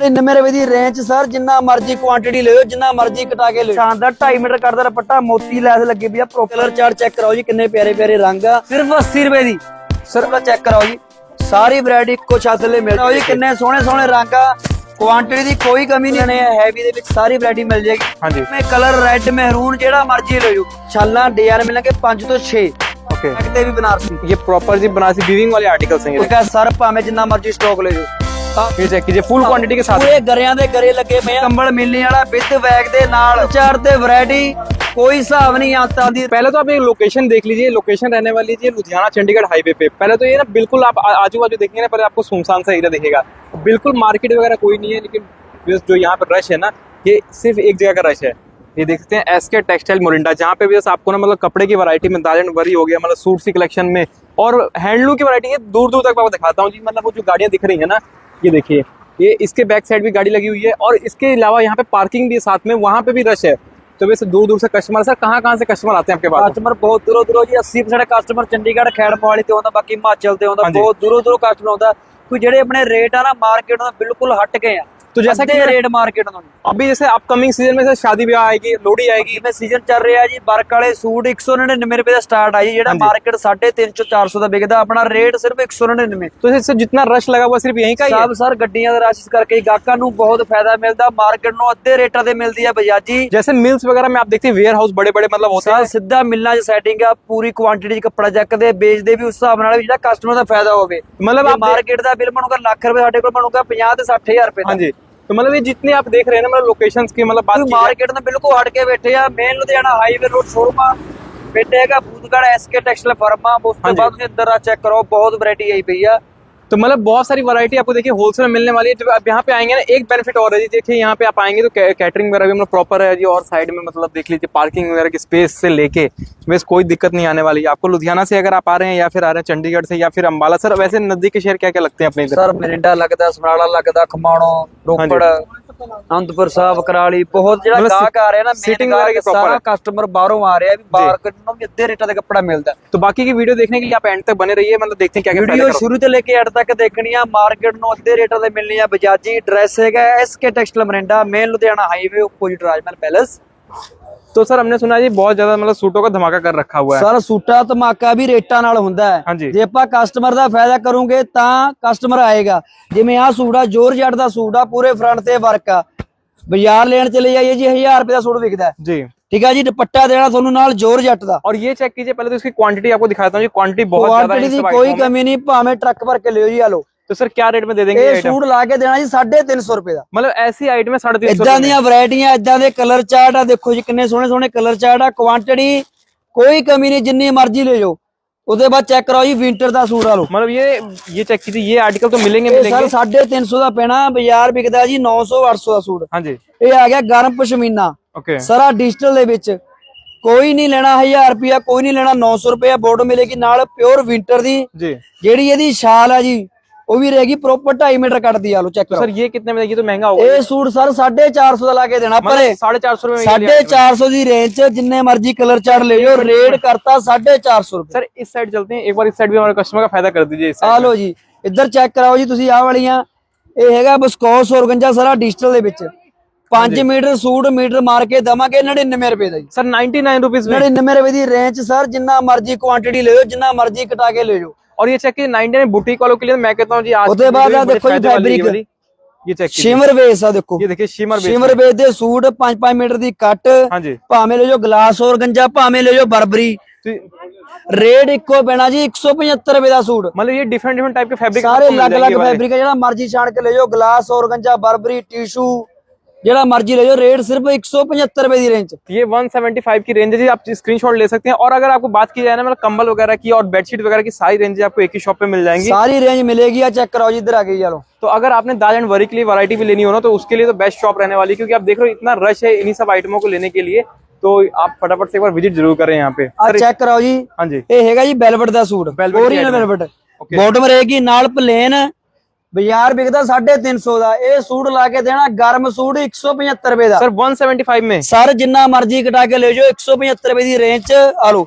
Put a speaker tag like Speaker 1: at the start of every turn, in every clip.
Speaker 1: 99 ਰੁਪਏ ਦੀ range sir ਜਿੰਨਾ ਮਰਜ਼ੀ ਕੁਆਂਟੀਟੀ ਲਿਓ ਜਿੰਨਾ ਮਰਜ਼ੀ ਕਟਾ ਕੇ ਲਿਓ। ਸ਼ਾਨਦਾਰ 2.5 ਮੀਟਰ ਕੱਟਦਾ ਦੁਪੱਟਾ ਮੋਤੀ ਲੈਸ ਲੱਗੀ ਪਈ ਆ ਪ੍ਰੋ ਕਲਰ ਚਾਰਟ ਚੈੱਕ ਕਰਾਓ ਜੀ ਕਿੰਨੇ ਪਿਆਰੇ ਪਿਆਰੇ ਰੰਗ ਆ। ਸਿਰਫ 80 ਰੁਪਏ ਦੀ। ਸਿਰਫ ਚੈੱਕ ਕਰਾਓ ਜੀ। ਸਾਰੀ ਵੈਰਾਈਟੀ ਇੱਕੋ ਛੱਤ ਲਈ ਮਿਲ ਜਾਓ ਜੀ ਕਿੰਨੇ ਸੋਹਣੇ ਸੋਹਣੇ ਰੰਗ ਆ। ਕੁਆਂਟੀਟੀ ਦੀ ਕੋਈ ਕਮੀ ਨਹੀਂ ਨੇ ਹੈਵੀ ਦੇ ਵਿੱਚ ਸਾਰੀ ਵੈਰਾਈਟੀ ਮਿਲ ਜਾਏਗੀ।
Speaker 2: ਹਾਂਜੀ।
Speaker 1: ਮੈਂ ਕਲਰ ਰੈੱਡ ਮਹਿਰੂਨ ਜਿਹੜਾ ਮਰਜ਼ੀ ਲੈ ਜੂ ਛਾਲਾਂ ਡੀਆਰ ਮਿਲਣਗੇ 5 ਤੋਂ 6
Speaker 2: ਓਕੇ
Speaker 1: ਕਿਤੇ ਵੀ ਬਨਾਰਸੀ
Speaker 2: ਇਹ ਪ੍ਰੋਪਰ ਜੀ ਬਨਾਰਸੀ ਵੀਵਿੰਗ ਵਾਲੇ ਆਰਟੀਕਲਸ ਨੇ।
Speaker 1: ਇਹ ਸਰ ਭਾਵੇਂ ਜਿੰਨਾ ਮਰਜ਼ੀ ਸਟਾਕ ਲੈ ਜੂ
Speaker 2: ये चेक कीजिए फुल क्वांटिटी के साथ
Speaker 1: ਪੂਰੇ ਗਰਿਆਂ ਦੇ ਗਰੇ ਲੱਗੇ ਪਏ ਆ ਕੰਬਲ ਮਿਲਣੇ ਵਾਲਾ ਵਿਦ ਵੈਗ ਦੇ ਨਾਲ ਚਾਰ ਤੇ ਵੈਰਾਈਟੀ ਕੋਈ ਹਿਸਾਬ ਨਹੀਂ ਆਤਾ ਦੀ
Speaker 2: पहले तो आप एक लोकेशन देख लीजिए लोकेशन रहने वाली है लुधियाना चंडीगढ़ हाईवे पे पहले तो ये ना बिल्कुल आप आ- आजू बाजू देखेंगे ना पहले आपको सुनसान सा एरिया दिखेगा बिल्कुल मार्केट वगैरह कोई नहीं है लेकिन बस जो यहाँ पर रश है ना ये सिर्फ एक जगह का रश है ये देखते हैं एस के टेक्सटाइल मोरिंडा जहाँ पे भी बस आपको ना मतलब कपड़े की वैरायटी में दालन वरी हो गया मतलब सूट की कलेक्शन में और हैंडलूम की वैरायटी है दूर दूर तक मैं आपको दिखाता हूँ जी मतलब वो जो गाड़ियाँ दिख रही है ना ये देखिए ये इसके बैक साइड भी गाड़ी लगी हुई है और इसके अलावा यहाँ पे पार्किंग भी है साथ में वहाँ पे भी रश है तो वैसे दूर दूर से कस्टमर सर कहाँ कहाँ से कस्टमर आते हैं आपके पास
Speaker 1: ਕਸਟਮਰ ਬਹੁਤ ਦੂਰੋਂ ਦੂਰੋਂ ਜੀ 80% ਕਸਟਮਰ ਚੰਡੀਗੜ੍ਹ ਖੈੜ ਮੋਹਾਲੀ ਤੇ ਆਉਂਦਾ ਬਾਕੀ ਹਿਮਾਚਲ ਤੇ ਆਉਂਦਾ
Speaker 2: ਹਾਂਜੀ।
Speaker 1: ਬਹੁਤ ਦੂਰੋਂ ਦੂਰੋਂ ਕਸਟਮਰ ਆਉਂਦਾ ਕੋਈ ਜਿਹੜੇ ਆਪਣੇ ਰੇਟ ਆ ਨਾ ਮਾਰਕੀਟ ਤੋਂ ਬਿਲਕੁਲ ਹਟ ਗਏ ਆ
Speaker 2: तो जैसा कि
Speaker 1: ਅੱਧੇ
Speaker 2: मैं-
Speaker 1: ਰੇਟ ਮਾਰਕੀਟ ਤੋਂ
Speaker 2: अभी जैसे अपकमिंग सीजन में से शादी ब्याह आएगी लोहड़ी आएगी
Speaker 1: ਜਿਵੇਂ ਸੀਜ਼ਨ ਚੱਲ ਰਿਹਾ ਜੀ ਵਰਕ ਵਾਲੇ ਸੂਟ 199 ਰੁਪਏ ਦਾ ਸਟਾਰਟ ਆ ਜੀ ਜਿਹੜਾ
Speaker 2: ਹਾਂਜੀ।
Speaker 1: ਮਾਰਕੀਟ 350 400 ਦਾ ਵਿਕਦਾ ਆਪਣਾ ਰੇਟ ਸਿਰਫ 199
Speaker 2: तो इससे जितना रश लगा हुआ सिर्फ यहीं का ही है
Speaker 1: ਸਭ ਸਰ ਗੱਡੀਆਂ ਦਾ ਰਸ਼ ਇਸ ਕਰਕੇ ਹੀ ਗਾਹਕਾਂ ਨੂੰ ਬਹੁਤ ਫਾਇਦਾ ਮਿਲਦਾ ਮਾਰਕੀਟ ਨੂੰ ਅੱਧੇ ਰੇਟਾਂ ਤੇ ਮਿਲਦੀ ਆ ਬਜਾਜੀ
Speaker 2: जैसे मिल्स वगैरह में आप देखते हैं वेयर हाउस बड़े बड़े मतलब होते
Speaker 1: ਸਰ
Speaker 2: हैं
Speaker 1: ਸਿੱਧਾ ਮਿਲਣਾ ਚ ਸੈਟਿੰਗ ਆ ਪੂਰੀ ਕੁਆਂਟੀਟੀ ਚ ਕੱਪੜਾ ਚੱਕਦੇ ਵੇਚਦੇ ਵੀ ਉਸ ਹਿਸਾਬ ਨਾਲ ਵੀ ਜਿਹੜਾ ਕਸਟਮਰ ਦਾ ਫਾਇਦਾ ਹੋਵੇ
Speaker 2: मतलब आप
Speaker 1: ਮਾਰਕੀਟ ਦਾ ਬਿੱਲ ਬਣੂਗਾ ਲੱਖ ਰੁਪਏ ਸਾਡੇ ਕੋਲ ਬਣੂਗਾ 50 ਤੇ 60000 ਰੁਪਏ ਦਾ
Speaker 2: हाँ जी तो मतलब ये जितने आप देख रहे हैं ना मतलब लोकेशंस की मतलब बात की जाए-
Speaker 1: ਮਾਰਕੀਟ ਤੋਂ ਬਿਲਕੁਲ ਹਟ ਕੇ ਬੈਠੇ ਆ main Ludhiana highway road showroom ਆ ਬੈਠੇ ਹੈਗਾ ਬੂਦਗੜ ਐਸਕੇ ਟੈਕਸਟਾਈਲ ਫਰਮ ਆ ਉਸ ਤੋਂ
Speaker 2: ਹਾਂਜੀ।
Speaker 1: ਬਾਅਦ ਤੁਸੀਂ ਅੰਦਰ ਆ ਚੈੱਕ ਕਰੋ ਬਹੁਤ ਵੈਰਾਈਟੀ ਆਈ ਪਈ ਆ
Speaker 2: तो मतलब बहुत सारी वैरायटी आपको देखिए होलसेल में मिलने वाली है। जब आप यहाँ पे आएँगे ना एक बेनिफिट और है। जी देखिए यहाँ पे आप आएँगे तो कैटरिंग वगैरह भी मतलब प्रॉपर है जी और साइड में मतलब देख लीजिए पार्किंग वगैरह की स्पेस से लेके बस कोई दिक्कत नहीं आने वाली। आपको लुधियाना से अगर आप आ रहे हैं या फिर आ रहे हैं चंडीगढ़ से या फिर अम्बाला सर वैसे नज़दीक के शहर क्या क्या लगते हैं अपने सर
Speaker 1: मरिंडा लगता है समराड़ा लगता खमाणो हाँ रोपड़ ਅਨੰਦਪੁਰ ਸਾਹਿਬ ਕਰਾਲੀ ਬਹੁਤ ਜਿਹੜਾ ਗਾਹਕ ਆ ਰਿਹਾ ਨਾ ਮੇਨ
Speaker 2: ਗਾਹਕ
Speaker 1: ਸਾਰਾ ਕਸਟਮਰ ਬਾਹਰੋਂ ਆ ਰਿਹਾ ਵੀ ਮਾਰਕੀਟ ਨੂੰ ਵੀ ਅੱਧੇ ਰੇਟਾਂ ਦਾ ਕੱਪੜਾ ਮਿਲਦਾ।
Speaker 2: तो बाकी की वीडियो देखने के लिए आप एंड तक बने रहिए मतलब देखते हैं
Speaker 1: ਵੀਡੀਓ ਸ਼ੁਰੂ ਤੋਂ ਲੈ ਕੇ ਅੱਡ ਤੱਕ ਦੇਖਣੀ ਆ ਮਾਰਕੀਟ ਨੂੰ ਅੱਧੇ ਰੇਟਾਂ ਦੇ ਮਿਲਣੀ ਆ ਬਜਾਜੀ ਡਰੈਸ ਹੈਗਾ SK textile Morinda main Ludhiana highway opposite Rajmahal palace
Speaker 2: तो सर हमने सुना है जी बहुत ज्यादा मतलब सूटों का धमाका कर रखा हुआ है
Speaker 1: ਸਰ ਸੂਟਾ ਧਮਾਕਾ ਵੀ ਰੇਟਾਂ ਨਾਲ ਹੁੰਦਾ ਹੈ
Speaker 2: ਹਾਂਜੀ।
Speaker 1: ਜੇ ਆਪਾਂ ਕਸਟਮਰ ਦਾ ਫਾਇਦਾ ਕਰੂਗੇ ਤਾਂ ਕਸਟਮਰ ਆਏਗਾ ਜਿਵੇਂ ਆਹ ਸੂਟ ਆ ਜੋਰ ਜੱਟ ਦਾ ਸੂਟ ਆ ਪੂਰੇ ਫਰੰਟ ਤੇ ਵਰਕ ਆ ਬਾਜ਼ਾਰ ਲੈਣ ਚਲੇ ਜਾਈਏ ਜੀ 1000 ਰੁਪਏ ਦਾ ਸੂਟ ਵਿਕਦਾ ਹੈ।
Speaker 2: जी
Speaker 1: ਠੀਕ ਆ ਜੀ ਦੁਪੱਟਾ ਦੇਣਾ ਤੁਹਾਨੂੰ ਨਾਲ ਜੋਰ ਜੱਟ ਦਾ
Speaker 2: और ये चेक कीजिए पहले तो इसकी क्वांटिटी आपको दिखाता हूँ जी क्वांटिटी बहुत ज्यादा है
Speaker 1: ਕੁਆਂਟੀਟੀ
Speaker 2: इन
Speaker 1: ਦੀ
Speaker 2: सब
Speaker 1: ਕੋਈ
Speaker 2: आइटमों में।
Speaker 1: ਕਮੀ ਨਹੀਂ ਭਾਵੇਂ ਟਰੱਕ ਭਰ ਕੇ ਲਿਓ ਜੀ ਆ ਲੋ
Speaker 2: तो सर क्या रेट में दे देंगे ये
Speaker 1: ਇਹ
Speaker 2: आइटम
Speaker 1: ਸੂਟ ਲਾ ਕੇ ਦੇਣਾ ਜੀ 350 ਰੁਪਏ ਦਾ
Speaker 2: मतलब ऐसी आइटम है साढ़े तीन सौ
Speaker 1: ਇਦਾਂ ਦੀਆਂ ਵੈਰਾਈਟੀਆਂ ਇਦਾਂ ਦੇ ਕਲਰ ਚਾਰਟ ਆ ਦੇਖੋ ਜੀ ਕਿੰਨੇ ਸੋਹਣੇ ਸੋਹਣੇ ਕਲਰ ਚਾਰਟ ਆ ਕੁਆਂਟੀਟੀ ਕੋਈ ਕਮੀ ਨਹੀਂ ਜਿੰਨੀ ਮਰਜ਼ੀ ਲੈ ਜਾਓ ਉਹਦੇ ਬਾਅਦ ਚੈੱਕ ਕਰਾਓ ਜੀ ਵਿੰਟਰ ਦਾ ਸੂਟ ਆ ਲੋ
Speaker 2: मतलब ये ये चेक कीजिए ये आर्टिकल तो मिलेंगे
Speaker 1: ਇਹ ਸਰ
Speaker 2: मिलेंगे
Speaker 1: 350 ਦਾ ਪੈਣਾ ਬਾਜ਼ਾਰ ਵਿਕਦਾ ਜੀ 900 800 ਦਾ ਸੂਟ
Speaker 2: हाँ जी
Speaker 1: ਇਹ ਆ ਗਿਆ ਗਰਮ ਪਸ਼ਮੀਨਾ
Speaker 2: ओके
Speaker 1: ਸਾਰਾ ਡਿਜੀਟਲ ਦੇ ਵਿੱਚ ਕੋਈ ਨਹੀਂ ਲੈਣਾ 1000 ਰੁਪਿਆ ਕੋਈ ਨਹੀਂ ਲੈਣਾ 900 ਰੁਪਿਆ ਬੋਰਡ ਮਿਲੇਗੀ ਨਾਲ ਪਿਓਰ ਵਿੰਟਰ ਦੀ
Speaker 2: जी
Speaker 1: ਜਿਹੜੀ ਇਹਦੀ ਸ਼ਾਲ ਆ ਜੀ ਉਹ ਵੀ ਰਹੇਗੀ ਪ੍ਰੋਪਰ 2.5 ਮੀਟਰ ਕੱਟਦੀ ਆ ਲੋ ਚੈੱਕ
Speaker 2: तो
Speaker 1: ਕਰੋ
Speaker 2: सर ये कितने में ये तो महंगा होगा
Speaker 1: ਇਹ ਸੂਟ ਸਰ 450 ਦਾ ਲਾ ਕੇ ਦੇਣਾ ਪਰੇ
Speaker 2: मतलब साढ़े चार सौ रुपए में ये लिया।
Speaker 1: 450 ਦੀ ਰੇਂਜ ਚ ਜਿੰਨੇ ਮਰਜ਼ੀ ਕਲਰ ਚਾਰਟ ਲੈ ਜਾਓ ਰੇਟ ਕਰਤਾ 450 ਰੁਪਏ
Speaker 2: सर इस साइड चलते हैं एक बार इस साइड भी हमारे कस्टमर का फायदा कर दीजिए इस
Speaker 1: ਆ
Speaker 2: side में।
Speaker 1: ਲੋ ਜੀ ਇੱਧਰ ਚੈੱਕ ਕਰਾਓ ਜੀ ਤੁਸੀਂ ਆਹ ਵਾਲੀਆਂ ਇਹ ਹੈਗਾ ਬਸਕੋਸ ਔਰਗੰਜਾ ਸਾਰਾ ਡਿਜੀਟਲ ਦੇ ਵਿੱਚ 5 ਮੀਟਰ ਸੂਟ ਮੀਟਰ ਮਾਰ ਕੇ ਦਵਾਂਗੇ 99 ਰੁਪਏ ਦਾ ਜੀ
Speaker 2: सर नाइन्टी नाइन रुपीज में
Speaker 1: 99 ਰੁਪਏ ਦੀ ਰੇਂਜ ਸਰ ਜਿੰਨਾ ਮਰਜ਼ੀ ਕੁਆਂਟੀਟੀ ਲੈ ਜਾਓ ਜਿੰਨਾ ਮਰਜ਼ੀ ਕਟਾ ਕੇ ਲੈ ਜਾਓ
Speaker 2: और ये चेक कीजिए नाइन्टी नाइन बुटीक वालों के लिए मैं कहता हूँ जी आज की
Speaker 1: उसके बाद
Speaker 2: वीडियो
Speaker 1: आप
Speaker 2: बड़े
Speaker 1: देखो जी
Speaker 2: फायदे वाली
Speaker 1: fabric।
Speaker 2: ये वाली। ये चेक कीजिए
Speaker 1: ਸ਼ਿਮਰ ਵੇਸ ਆ ਦੇਖੋ
Speaker 2: ये देखिए शिमर बेस
Speaker 1: ਸ਼ਿਮਰ ਵੇਸ ਦੇ ਸੂਟ 5-5 ਮੀਟਰ ਦੀ ਕੱਟ
Speaker 2: हाँ जी
Speaker 1: ਭਾਵੇਂ ਲੈ ਜਾਓ ਗਲਾਸ ਔਰਗੰਜਾ ਭਾਵੇਂ ਲੈ ਜਾਓ ਬਰਬਰੀ
Speaker 2: तो
Speaker 1: ਰੇਟ ਇੱਕੋ ਪੈਣਾ ਜੀ 175 ਰੁਪਏ ਦਾ ਸੂਟ
Speaker 2: मतलब ये डिफरेंट डिफरेंट टाइप के फैब्रिक
Speaker 1: ਸਾਰੇ ਅਲੱਗ-ਅਲੱਗ ਫੈਬਰਿਕ ਜਿਹੜਾ ਮਰਜ਼ੀ ਛਾਣ ਕੇ ਲੈ ਜਾਓ ਗਲਾਸ ਔਰਗੰਜਾ ਬਰਬਰੀ ਟਿਸ਼ੂ ਜਿਹੜਾ ਮਰਜ਼ੀ ਲੈ ਜਾਓ ਰੇਟ ਸਿਰਫ 175 ਰੁਪਏ ਦੀ ਰੇਂਜ
Speaker 2: ये 175 की रेंज है जी आप स्क्रीनशॉट ले सकते हैं और अगर आपको बात की जाए ना मतलब कंबल वगैरह की और बेडशीट वगैरह की सारी रेंज आपको एक ही शॉप पे मिल जाएंगी
Speaker 1: ਸਾਰੀ ਰੇਂਜ ਮਿਲੇਗੀ ਆ ਚੈੱਕ ਕਰਾਓ ਜੀ ਇੱਧਰ ਆ ਗਈ ਚਲੋ
Speaker 2: तो अगर आपने दाल एंड वरी के लिए वैरायटी भी लेनी हो ना तो उसके लिए तो बेस्ट शॉप रहने वाली है क्योंकि आप देख रहे हो इतना रश है इन्हीं सब आइटमों को लेने के लिए तो आप फटाफट से एक बार विजिट जरूर करें यहाँ पे
Speaker 1: ਆ ਚੈੱਕ ਕਰਾਓ ਜੀ
Speaker 2: हाँ जी
Speaker 1: ਇਹ ਹੈਗਾ ਜੀ ਵੈਲਵਟ ਦਾ ਸੂਟ
Speaker 2: Velvet ਦੀ
Speaker 1: ਓਰੀਜਨਲ
Speaker 2: item ਹੈ।
Speaker 1: ਵੈਲਵਟ ਬਾਟਮ ਰਹੇਗੀ ਨਾਲ ਪਲੇਨ ਬਾਜ਼ਾਰ ਵਿਕਦਾ 350 ਦਾ। ਇਹ ਸੂਟ ਲਾ ਕੇ ਦੇਣਾ ਗਰਮ ਸੂਟ 175 ਰੁਪਏ ਦਾ।
Speaker 2: ਸਰ 175 ਮੇ।
Speaker 1: ਸਰ ਜਿੰਨਾ ਮਰਜ਼ੀ ਕਟਾ ਕੇ ਲੈ ਜਾਓ 175 ਰੁਪਏ ਦੀ ਰੇਂਜ ਚ ਆ ਲੋ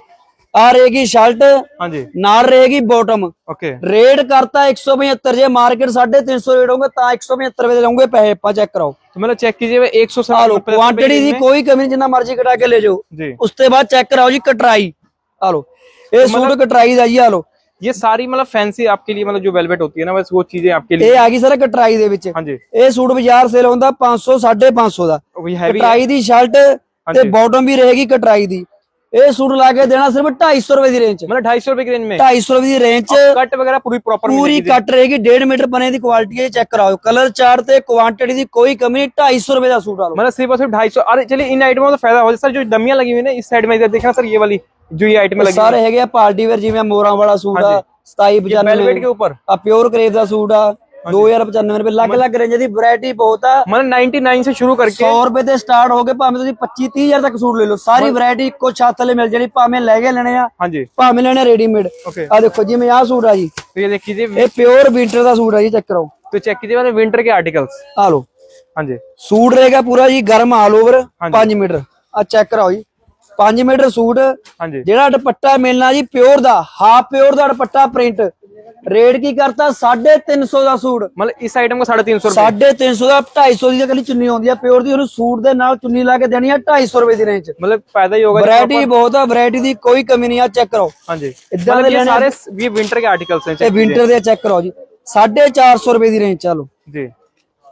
Speaker 1: ਆ ਰਹੇਗੀ ਸ਼ਰਟ
Speaker 2: ਹਾਂਜੀ।
Speaker 1: ਨਾਲ ਰਹੇਗੀ ਬਾਟਮ
Speaker 2: ਓਕੇ
Speaker 1: ਰੇਟ ਕਰਤਾ 175 ਜੇ ਮਾਰਕੀਟ 350 ਰੇਟ ਹੋਗੇ ਤਾਂ 175 ਰੁਪਏ ਦੇ ਲਵਾਂਗੇ ਪੈਸੇ। ਆਪਾਂ ਚੈੱਕ ਕਰਾਓ।
Speaker 2: ਮਤਲਬ ਚੈੱਕ ਕੀਜੀਏ 170
Speaker 1: ਆ ਲੋ ਕੁਆਂਟੀਟੀ ਦੀ ਕੋਈ ਕਮੀ ਜਿੰਨਾ ਮਰਜ਼ੀ ਕਟਾ ਕੇ ਲੈ ਜਾਓ। ਉਸ ਤੋਂ ਬਾਅਦ ਚੈੱਕ ਕਰਾਓ ਜੀ ਕਟਰਾਈ। ਆ ਲੋ ਇਹ ਸੂਟ ਕਟਰਾਈ ਦਾ ਜੀ ਆ ਲੋ
Speaker 2: ये सारी मतलब फैंसी आपके लिए मतलब जो वेलवेट होती है ना बस वो चीजें आपके लिए
Speaker 1: ਇਹ ਆ ਗਈ ਸਰ ਕਟਰਾਈ ਦੇ ਵਿੱਚ
Speaker 2: हाँ जी
Speaker 1: ਇਹ ਸੂਟ ਬਾਜ਼ਾਰ ਸੇਲ ਹੁੰਦਾ 500 550 ਦਾ
Speaker 2: वही हैवी
Speaker 1: ਕਟਰਾਈ ਦੀ ਸ਼ਰਟ ਤੇ
Speaker 2: ਹਾਂਜੀ।
Speaker 1: ਬਾਟਮ ਵੀ ਰਹੇਗੀ ਕਟਰਾਈ ਦੀ ਇਹ ਸੂਟ ਲਾ ਕੇ ਦੇਣਾ ਸਿਰਫ 250 ਰੁਪਏ ਦੀ ਰੇਂਜ ਚ
Speaker 2: मतलब ढाई सौ रुपए की रेंज में
Speaker 1: 250 ਰੁਪਏ ਦੀ ਰੇਂਜ ਚ
Speaker 2: कट वगैरह पूरी प्रॉपर
Speaker 1: ਪੂਰੀ ਕੱਟ ਰਹੇਗੀ 1.5 ਮੀਟਰ ਬਣੇ ਦੀ ਕੁਆਲਿਟੀ ਹੈ ਚੈੱਕ ਕਰਾਓ ਕਲਰ ਚਾਰਟ ਤੇ ਕੁਆਂਟੀਟੀ ਦੀ ਕੋਈ ਕਮੀ ਨਹੀਂ 250 ਰੁਪਏ ਦਾ ਸੂਟ ਆ ਲਓ
Speaker 2: मतलब सिर्फ और सिर्फ ढाई सौ अरे चलिए इन आइटमों का फायदा हो सर जो डमियां लगी हुई है ना इस साइड में इधर देखना सर ये वाली ਜੋ ਇਹ ਆਈਟਮ ਲੱਗੀ
Speaker 1: ਸਾਰੇ ਹੈਗੇ ਆ ਪਾਰਟੀ ਵੇਅਰ ਜਿਵੇਂ ਮੋਰਾਂ ਵਾਲਾ ਸੂਟ ਆ
Speaker 2: 2795 ਵੈਲਵੇਟ
Speaker 1: ਦੇ
Speaker 2: ਉੱਪਰ?
Speaker 1: ਆ ਪਿਓਰ ਕਰੇਪ ਦਾ ਸੂਟ ਆ 2095 ਰੁਪਏ ਅਲੱਗ-ਅਲੱਗ ਰੇਂਜ ਦੀ ਵੈਰਾਈਟੀ ਬਹੁਤ ਆ।
Speaker 2: ਮਨ 99 ਸੇ ਸ਼ੁਰੂ ਕਰਕੇ
Speaker 1: 100 ਰੁਪਏ ਤੇ ਸਟਾਰਟ ਹੋ ਗਏ ਭਾਵੇਂ ਤੁਸੀਂ 25 30000 ਤੱਕ ਸੂਟ ਲੈ ਲਓ ਸਾਰੀ ਵੈਰਾਈਟੀ ਇੱਕੋ ਛੱਤ ਥੱਲੇ ਮਿਲ ਜਾਣੀ ਭਾਵੇਂ ਲੈ ਕੇ ਲੈਣੇ ਆ ਭਾਵੇਂ ਲੈਣੇ ਰੈਡੀਮੇਡ ਆ ਦੇਖੋ ਜਿਵੇਂ ਆ ਸੂਟ ਆ ਜੀ।
Speaker 2: ਇਹ ਦੇਖੀ ਜੀ
Speaker 1: ਇਹ ਪਿਓਰ ਵਿੰਟਰ ਦਾ ਸੂਟ ਆ ਜੀ ਚੈੱਕ ਕਰੋ।
Speaker 2: ਤੇ ਚੈੱਕ ਕੀਜੇ ਵਾਲੇ ਵਿੰਟਰ ਕੇ ਆਰਟੀਕਲਸ
Speaker 1: ਆ ਲਓ।
Speaker 2: ਹਾਂਜੀ।
Speaker 1: ਸੂਟ ਰਹੇਗਾ ਪੂਰਾ ਜੀ ਗਰਮ ਆਲ ਓਵਰ 5 ਮੀਟਰ। ਆ ਚੈੱਕ ਕਰਾਓ ਜੀ। 5 ਮੀਟਰ ਸੂਟ।
Speaker 2: ਹਾਂਜੀ।
Speaker 1: ਜਿਹੜਾ ਦੁਪੱਟਾ ਮਿਲਣਾ ਜੀ ਪਿਓਰ ਦਾ ਹਾਫ ਪਿਓਰ ਦਾ ਦੁਪੱਟਾ ਪ੍ਰਿੰਟ ਰੇਟ ਕੀ ਕਰਤਾ? 350 ਦਾ ਸੂਟ।
Speaker 2: ਮਤਲਬ ਇਸ ਆਈਟਮ ਦਾ 350 ਰੁਪਏ।
Speaker 1: 350 ਦਾ 250 ਦੀ ਕੱਲੀ ਚੁੰਨੀ ਆਉਂਦੀ ਆ ਪਿਓਰ ਦੀ ਉਹਨੂੰ ਸੂਟ ਦੇ ਨਾਲ ਚੁੰਨੀ ਲਾ ਕੇ ਦੇਣੀ ਆ 250 ਰੁਪਏ ਦੀ ਰੇਂਜ
Speaker 2: ਮਤਲਬ ਫਾਇਦਾ ਹੀ ਹੋਗਾ
Speaker 1: ਵੈਰਾਈਟੀ ਬਹੁਤ ਆ ਵੈਰਾਈਟੀ ਦੀ ਕੋਈ ਕਮੀ ਨਹੀਂ ਆ ਚੈੱਕ ਕਰੋ।
Speaker 2: ਹਾਂਜੀ।
Speaker 1: ਇਦਾਂ
Speaker 2: ਦੇ ਸਾਰੇ ਵੀ ਵਿੰਟਰ ਦੇ ਆਰਟੀਕਲਸ
Speaker 1: ਨੇ
Speaker 2: ਇਹ
Speaker 1: ਵਿੰਟਰ ਦੇ ਚੈੱਕ ਕਰੋ ਜੀ। 450 ਰੁਪਏ ਦੀ ਰੇਂਜ ਚਲੋ। ਜੀ।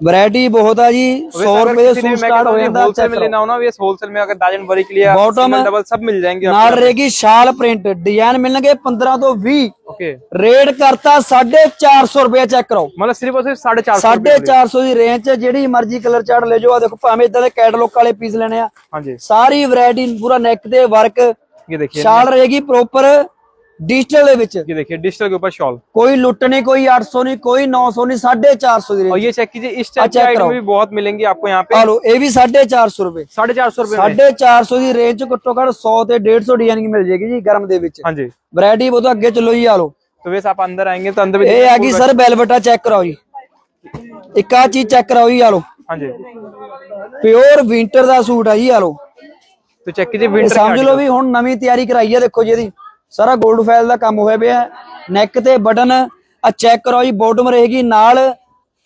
Speaker 1: वैरायटी
Speaker 2: बहुत है
Speaker 1: जी
Speaker 2: सौ
Speaker 1: रुपए
Speaker 2: से
Speaker 1: स्टार्ट
Speaker 2: हो जाता
Speaker 1: है
Speaker 2: में लेना होना ये होलसेल में अगर दाजन भरी के लिए बॉटम डबल सब मिल जाएंगे
Speaker 1: नाल रहेगी शाल प्रिंट डिजाइन मिलेंगे पंद्रह तो भी
Speaker 2: ओके
Speaker 1: रेट करता साढ़े चार सौ रुपया चेक करो
Speaker 2: मतलब सिर्फ और सिर्फ साढ़े चार साढ़े
Speaker 1: चार सौ की रेंज है ਜਿਹੜੀ ਮਰਜ਼ੀ ਕਲਰ ਚਾਰਟ ਲੈ ਜਾਓ ਆ ਦੇਖੋ ਭਾਵੇਂ ਇਦਾਂ ਦੇ ਕੈਟਲੌਗ ਵਾਲੇ ਪੀਸ ਲੈਣੇ ਆ
Speaker 2: ਹਾਂਜੀ
Speaker 1: ਸਾਰੀ ਵੈਰਾਈਟੀ ਪੂਰਾ ਨੈਕ ਤੇ ਵਰਕ
Speaker 2: ਇਹ ਦੇਖੀਏ
Speaker 1: ਸ਼ਾਲ ਰਹੇਗੀ ਪ੍ਰੋਪਰ ਡਿਜੀਟਲ ਦੇ ਵਿੱਚ
Speaker 2: ये देखिए डिजिटल के ऊपर शॉल
Speaker 1: ਕੋਈ ਲੁੱਟ ਨਹੀਂ ਕੋਈ 800 ਨਹੀਂ ਕੋਈ 900 नहीं 450 ਦੀ
Speaker 2: और
Speaker 1: ਰੇਂਜ
Speaker 2: ये चेक कीजिए इस टाइप की
Speaker 1: check
Speaker 2: आइटम
Speaker 1: कराओ।
Speaker 2: भी बहुत मिलेंगी आपको यहाँ पे
Speaker 1: ਆ ਲੋ ਇਹ ਵੀ 450 ਰੁਪਏ
Speaker 2: साढ़े चार सौ रुपए में
Speaker 1: 450 ਦੀ ਰੇਂਜ 'ਚ ਘੱਟੋ ਘੱਟ 100 ਤੇ 150 ਡਿਜ਼ਾਈਨ ਮਿਲ ਜੇਗੀ ਜੀ ਗਰਮ ਦੇ ਵਿੱਚ
Speaker 2: हाँ जी
Speaker 1: ਵੈਰਾਈਟੀ ਬਹੁਤ ਅੱਗੇ ਚੱਲੋ ਜੀ ਆ ਲੋ
Speaker 2: तो वैसे आप अंदर आएंगे तो अंदर भी
Speaker 1: ਇਹ ਆ ਗਈ ਸਰ ਵੈਲਵਟਾ ਚੈੱਕ ਕਰਾਓ ਜੀ ਇੱਕ ਆ ਚੀਜ਼ ਚੈੱਕ ਕਰਾਓ ਜੀ ਆ ਲੋ
Speaker 2: हाँ जी
Speaker 1: ਪਿਓਰ ਵਿੰਟਰ ਦਾ ਸੂਟ ਆ ਜੀ ਆ ਲੋ
Speaker 2: तो चेक कीजिए
Speaker 1: ਇਹ
Speaker 2: विंटर
Speaker 1: ਸਮਝ ਲਓ ਵੀ ਹੁਣ ਨਵੀਂ ਤਿਆਰੀ ਕਰਾਈ ਆ ਦੇਖੋ ਜੀ ਇਹਦੀ ਸਾਰਾ 골ਡ ਫਾਈਲ ਦਾ ਕੰਮ ਹੋਇਆ ਪਿਆ ਨੈਕ ਤੇ ਬਟਨ ਆ ਚੈੱਕ ਕਰੋ ਜੀ ਬੋਟਮ ਰਹੇਗੀ ਨਾਲ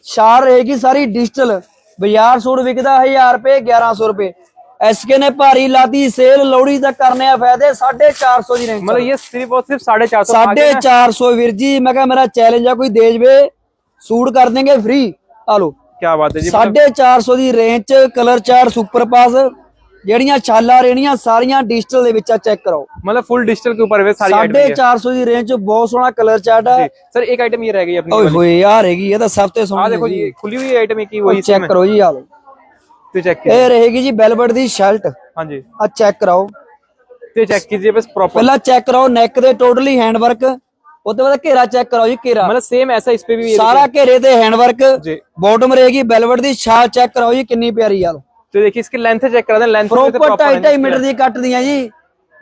Speaker 1: ਸ਼ਾਰ ਰਹੇਗੀ ਸਾਰੀ ਡਿਜੀਟਲ ਬਾਜ਼ਾਰ ਸੂਟ ਵਿਕਦਾ 1000 ਰੁਪਏ 1100 ਰੁਪਏ। ਐਸਕੇ ਨੇ ਭਾਰੀ ਲਾਤੀ ਸੇਲ ਲੋੜੀ ਦਾ ਕਰਨੇ ਆ ਫਾਇਦੇ 450 ਦੀ ਰੇਂਜ
Speaker 2: ਮਤਲਬ ਇਹ ਸਿਰਫ ਔਰ ਸਿਰਫ 450
Speaker 1: 450 ਵੀਰ ਜੀ ਮੈਂ ਕਹਾਂ ਮੇਰਾ ਚੈਲੰਜ ਆ ਕੋਈ ਦੇ ਜਵੇ। ਸੂਟ ਕਰ ਦੇਂਗੇ ਫ੍ਰੀ ਆ ਲੋ
Speaker 2: ਕੀ ਬਾਤ ਹੈ ਜੀ
Speaker 1: 450 ਦੀ ਰੇਂਜ ਚ ਕਲਰ ਚਾਰ ਸੁਪਰ ਪਾਸ ਜਿਹੜੀਆਂ ਛਾਲਾਂ ਰਹਿਣੀਆਂ ਸਾਰੀਆਂ ਡਿਜੀਟਲ ਦੇ ਵਿੱਚ ਆ ਚੈੱਕ ਕਰਾਓ
Speaker 2: ਮਤਲਬ ਫੁੱਲ ਡਿਜੀਟਲ ਕੇ ਉੱਪਰ ਵੇ ਸਾਰੀ
Speaker 1: 450 ਦੀ ਰੇਂਜ ਚ ਬਹੁਤ ਸੋਹਣਾ ਕਲਰ ਚਾਰਟ
Speaker 2: ਹੈ ਸਰ ਇੱਕ ਆਈਟਮ ਇਹ ਰਹਿ ਗਈ ਆਪਣੀ
Speaker 1: ਓਏ ਹੋਏ ਆ ਰਹੀ ਇਹ ਤਾਂ ਸਭ ਤੋਂ ਸੋਹਣੀ
Speaker 2: ਆ ਦੇਖੋ ਜੀ ਖੁੱਲੀ ਹੋਈ ਆਈਟਮ ਹੈ ਕੀ ਹੋਈ
Speaker 1: ਚੈੱਕ ਕਰੋ ਜੀ ਆ
Speaker 2: ਲਓ। ਤੇ ਚੈੱਕ
Speaker 1: ਇਹ ਰਹੇਗੀ ਜੀ ਬੈਲਵਟ ਦੀ ਸ਼ਰਟ
Speaker 2: ਹਾਂਜੀ।
Speaker 1: ਆ ਚੈੱਕ ਕਰਾਓ।
Speaker 2: ਤੇ ਚੈੱਕ ਕੀਜੀਏ ਬਸ ਪ੍ਰੋਪਰ
Speaker 1: ਪਹਿਲਾਂ ਚੈੱਕ ਕਰਾਓ ਨੈਕ ਦੇ ਟੋਟਲੀ ਹੈਂਡ ਵਰਕ ਉਹਦੇ ਬਾਅਦ ਘੇਰਾ ਚੈੱਕ ਕਰਾਓ ਜੀ ਘੇਰਾ।
Speaker 2: ਮਤਲਬ ਸੇਮ ਐਸਾ ਇਸ ਤੇ ਵੀ
Speaker 1: ਸਾਰਾ ਘੇਰੇ ਤੇ ਹੈਂਡ ਵਰਕ
Speaker 2: ਜੀ।
Speaker 1: ਬਾਟਮ ਰਹੇਗੀ ਬੈਲਵਟ ਦੀ ਸ਼ਾਲ ਚੈੱਕ ਕਰਾਓ ਜੀ ਕਿੰਨੀ ਪਿਆਰੀ ਯਾਰ
Speaker 2: तो देखिए इसकी लेंथ चेक करा दें लेंथ
Speaker 1: ਪ੍ਰੋਪਰ 2.5 ਮੀਟਰ ਦੀ ਕੱਟਦੀਆਂ ਜੀ